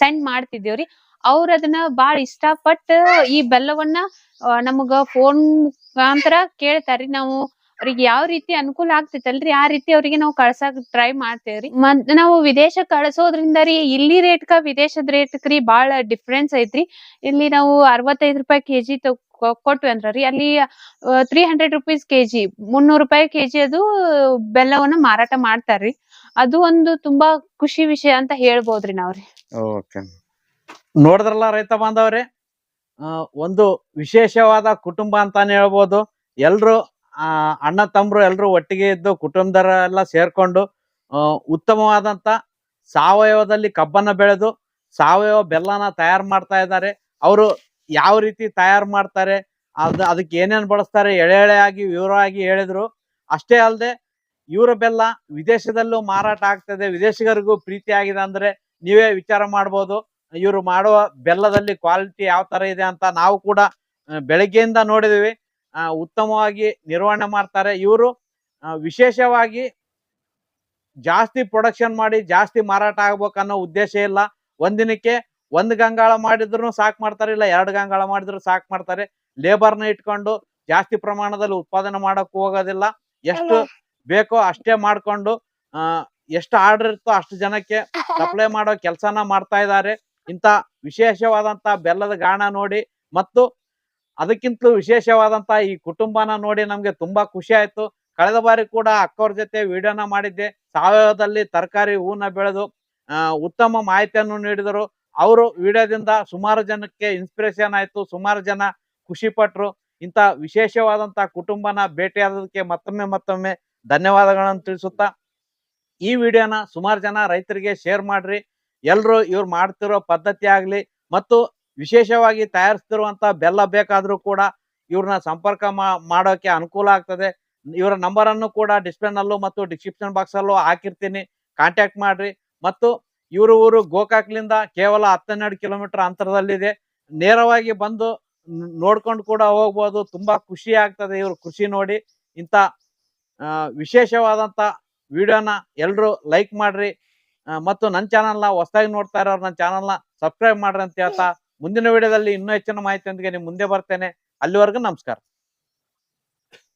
ಸೆಂಡ್ ಮಾಡ್ತಿದ್ದೇವ್ರಿ. ಅವ್ರ ಅದನ್ನ ಬಾಳ ಇಷ್ಟಪಟ್ಟು ಈ ಬೆಲ್ಲವನ್ನ ನಮಗ ಫೋನ್ ಮುಖಾಂತರ ಕೇಳ್ತಾರ್ರಿ ನಾವು. ಅವ್ರಿಗೆ ಯಾವ ರೀತಿ ಅನುಕೂಲ ಆಗ್ತೈತಲ್ರಿ ಆ ರೀತಿ ಅವ್ರಿಗೆ ನಾವು ಕಳ್ಸಕ್ ಟ್ರೈ ಮಾಡ್ತೇವ್ರಿ. ಮತ್ ನಾವು ವಿದೇಶ ಕಳ್ಸೋದ್ರಿಂದ ರೀ, ಇಲ್ಲಿ ರೇಟ್ಕ ವಿದೇಶದ ರೇಟ್ಕ್ ರೀ ಬಾಳ ಡಿಫ್ರೆನ್ಸ್ ಐತ್ರಿ. ಇಲ್ಲಿ ನಾವು ಅರವತ್ತೈದು ರೂಪಾಯಿ ಕೆಜಿ ಕೊಟ್ವಿ ಅಂದ್ರ ರೀ, ಅಲ್ಲಿ ತ್ರೀ ಹಂಡ್ರೆಡ್ ರುಪೀಸ್ ಕೆಜಿ, ಮುನ್ನೂರು ರೂಪಾಯಿ ಕೆಜಿ ಅದು ಬೆಲ್ಲವನ್ನ ಮಾರಾಟ ಮಾಡ್ತಾರ್ರಿ. ಅದು ಒಂದು ತುಂಬಾ ಖುಷಿ ವಿಷಯ ಅಂತ ಹೇಳ್ಬೋದ್ರಿ ನಾವ್ರಿ. ನೋಡಿದ್ರಲ್ಲ ರೈತ ಬಾಂಧವ್ರೆ? ಒಂದು ವಿಶೇಷವಾದ ಕುಟುಂಬ ಅಂತಾನೆ ಹೇಳ್ಬೋದು. ಎಲ್ರು, ಆ, ಅಣ್ಣ ತಮ್ಮರು ಎಲ್ಲರೂ ಒಟ್ಟಿಗೆ ಇದ್ದು ಕುಟುಂಬದವರೆಲ್ಲ ಸೇರ್ಕೊಂಡು ಉತ್ತಮವಾದಂತ ಸಾವಯವದಲ್ಲಿ ಕಬ್ಬನ್ನ ಬೆಳೆದು, ಸಾವಯವ ಬೆಲ್ಲನ ತಯಾರು ಮಾಡ್ತಾ ಇದ್ದಾರೆ. ಅವರು ಯಾವ ರೀತಿ ತಯಾರು ಮಾಡ್ತಾರೆ, ಅದ, ಅದಕ್ಕೆ ಏನೇನು ಬಳಸ್ತಾರೆ ಎಳೆ ಎಳೆಯಾಗಿ ವಿವರವಾಗಿ ಹೇಳಿದ್ರು. ಅಷ್ಟೇ ಅಲ್ಲದೆ ಇವರ ಬೆಲ್ಲ ವಿದೇಶದಲ್ಲೂ ಮಾರಾಟ ಆಗ್ತದೆ. ವಿದೇಶಿಗರಿಗೂ ಪ್ರೀತಿ ಆಗಿದೆ ಅಂದ್ರೆ ನೀವೇ ವಿಚಾರ ಮಾಡ್ಬೋದು. ಇವರು ಮಾಡುವ ಬೆಲ್ಲದಲ್ಲಿ ಕ್ವಾಲಿಟಿ ಯಾವ ತರ ಇದೆ ಅಂತ ನಾವು ಕೂಡ ಬೆಳಗ್ಗೆಯಿಂದ ನೋಡಿದೀವಿ. ಉತ್ತಮವಾಗಿ ನಿರ್ವಹಣೆ ಮಾಡ್ತಾರೆ. ಇವರು ವಿಶೇಷವಾಗಿ ಜಾಸ್ತಿ ಪ್ರೊಡಕ್ಷನ್ ಮಾಡಿ ಜಾಸ್ತಿ ಮಾರಾಟ ಆಗ್ಬೇಕನ್ನೋ ಉದ್ದೇಶ ಇಲ್ಲ. ಒಂದಿನಕ್ಕೆ ಒಂದ್ ಗಂಗಾಳ ಮಾಡಿದ್ರು ಸಾಕ್ ಮಾಡ್ತಾರೆ ಇಲ್ಲ ಎರಡು ಗಂಗಾಳ ಮಾಡಿದ್ರು ಸಾಕ್ ಮಾಡ್ತಾರೆ. ಲೇಬರ್ನ ಇಟ್ಕೊಂಡು ಜಾಸ್ತಿ ಪ್ರಮಾಣದಲ್ಲಿ ಉತ್ಪಾದನೆ ಮಾಡಕ್ ಹೋಗೋದಿಲ್ಲ. ಎಷ್ಟು ಬೇಕೋ ಅಷ್ಟೇ ಮಾಡ್ಕೊಂಡು ಎಷ್ಟು ಆರ್ಡರ್ ಇರ್ತೋ ಅಷ್ಟು ಜನಕ್ಕೆ ಸಪ್ಲೈ ಮಾಡೋ ಕೆಲಸನ ಮಾಡ್ತಾ ಇದ್ದಾರೆ. ಇಂತ ವಿಶೇಷವಾದಂತ ಬೆಲ್ಲದ ಗಾಣ ನೋಡಿ ಮತ್ತು ಅದಕ್ಕಿಂತಲೂ ವಿಶೇಷವಾದಂತ ಈ ಕುಟುಂಬನ ನೋಡಿ ನಮಗೆ ತುಂಬಾ ಖುಷಿ ಆಯಿತು. ಕಳೆದ ಬಾರಿ ಕೂಡ ಅಕ್ಕವ್ರ ಜೊತೆ ವಿಡಿಯೋನ ಮಾಡಿದ್ದೆ. ಸಾವಯವದಲ್ಲಿ ತರಕಾರಿ ಹೂವನ್ನ ಬೆಳೆದು ಉತ್ತಮ ಮಾಹಿತಿಯನ್ನು ನೀಡಿದರು. ಅವರು ವಿಡಿಯೋದಿಂದ ಸುಮಾರು ಜನಕ್ಕೆ ಇನ್ಸ್ಪಿರೇಷನ್ ಆಯಿತು. ಸುಮಾರು ಜನ ಖುಷಿ ಪಟ್ರು ಇಂತ ವಿಶೇಷವಾದಂತ ಕುಟುಂಬನ ಭೇಟಿಯಾದದಕ್ಕೆ ಮತ್ತೊಮ್ಮೆ ಮತ್ತೊಮ್ಮೆ ಧನ್ಯವಾದಗಳನ್ನು ತಿಳಿಸುತ್ತಾ, ಈ ವಿಡಿಯೋನ ಸುಮಾರು ಜನ ರೈತರಿಗೆ ಶೇರ್ ಮಾಡ್ರಿ. ಎಲ್ರು ಇವ್ರು ಮಾಡ್ತಿರೋ ಪದ್ಧತಿ ಆಗ್ಲಿ ಮತ್ತು ವಿಶೇಷವಾಗಿ ತಯಾರಿಸ್ತಿರುವಂತ ಬೆಲ್ಲ ಬೇಕಾದ್ರೂ ಕೂಡ ಇವ್ರನ್ನ ಸಂಪರ್ಕ ಮಾಡೋಕೆ ಅನುಕೂಲ ಆಗ್ತದೆ. ಇವರ ನಂಬರ್ ಅನ್ನು ಕೂಡ ಡಿಸ್ಪ್ಲೇನಲ್ಲೂ ಮತ್ತು ಡಿಸ್ಕ್ರಿಪ್ಷನ್ ಬಾಕ್ಸ್ ಅಲ್ಲೂ ಹಾಕಿರ್ತೀನಿ. ಕಾಂಟ್ಯಾಕ್ಟ್ ಮಾಡ್ರಿ. ಮತ್ತು ಇವ್ರ ಊರು ಗೋಕಾಕ್ಲಿಂದ ಕೇವಲ ಹತ್ತೆರಡು ಕಿಲೋಮೀಟರ್ ಅಂತರದಲ್ಲಿದೆ. ನೇರವಾಗಿ ಬಂದು ನೋಡ್ಕೊಂಡು ಕೂಡ ಹೋಗ್ಬೋದು. ತುಂಬಾ ಖುಷಿ ಆಗ್ತದೆ ಇವ್ರ ಖುಷಿ ನೋಡಿ. ಇಂಥ ವಿಶೇಷವಾದಂಥ ವಿಡಿಯೋನ ಎಲ್ಲರೂ ಲೈಕ್ ಮಾಡ್ರಿ. ಮತ್ತು ನನ್ನ ಚಾನಲ್ನ ಹೊಸದಾಗಿ ನೋಡ್ತಾ ಇರೋರು ನನ್ನ ಚಾನಲ್ನ ಸಬ್ಸ್ಕ್ರೈಬ್ ಮಾಡ್ರಿ ಅಂತ ಹೇಳ್ತಾ ಮುಂದಿನ ವಿಡಿಯೋದಲ್ಲಿ ಇನ್ನೂ ಹೆಚ್ಚಿನ ಮಾಹಿತಿಯೊಂದಿಗೆ ನಿಮ್ ಮುಂದೆ ಬರ್ತೇನೆ. ಅಲ್ಲಿವರೆಗೂ ನಮಸ್ಕಾರ.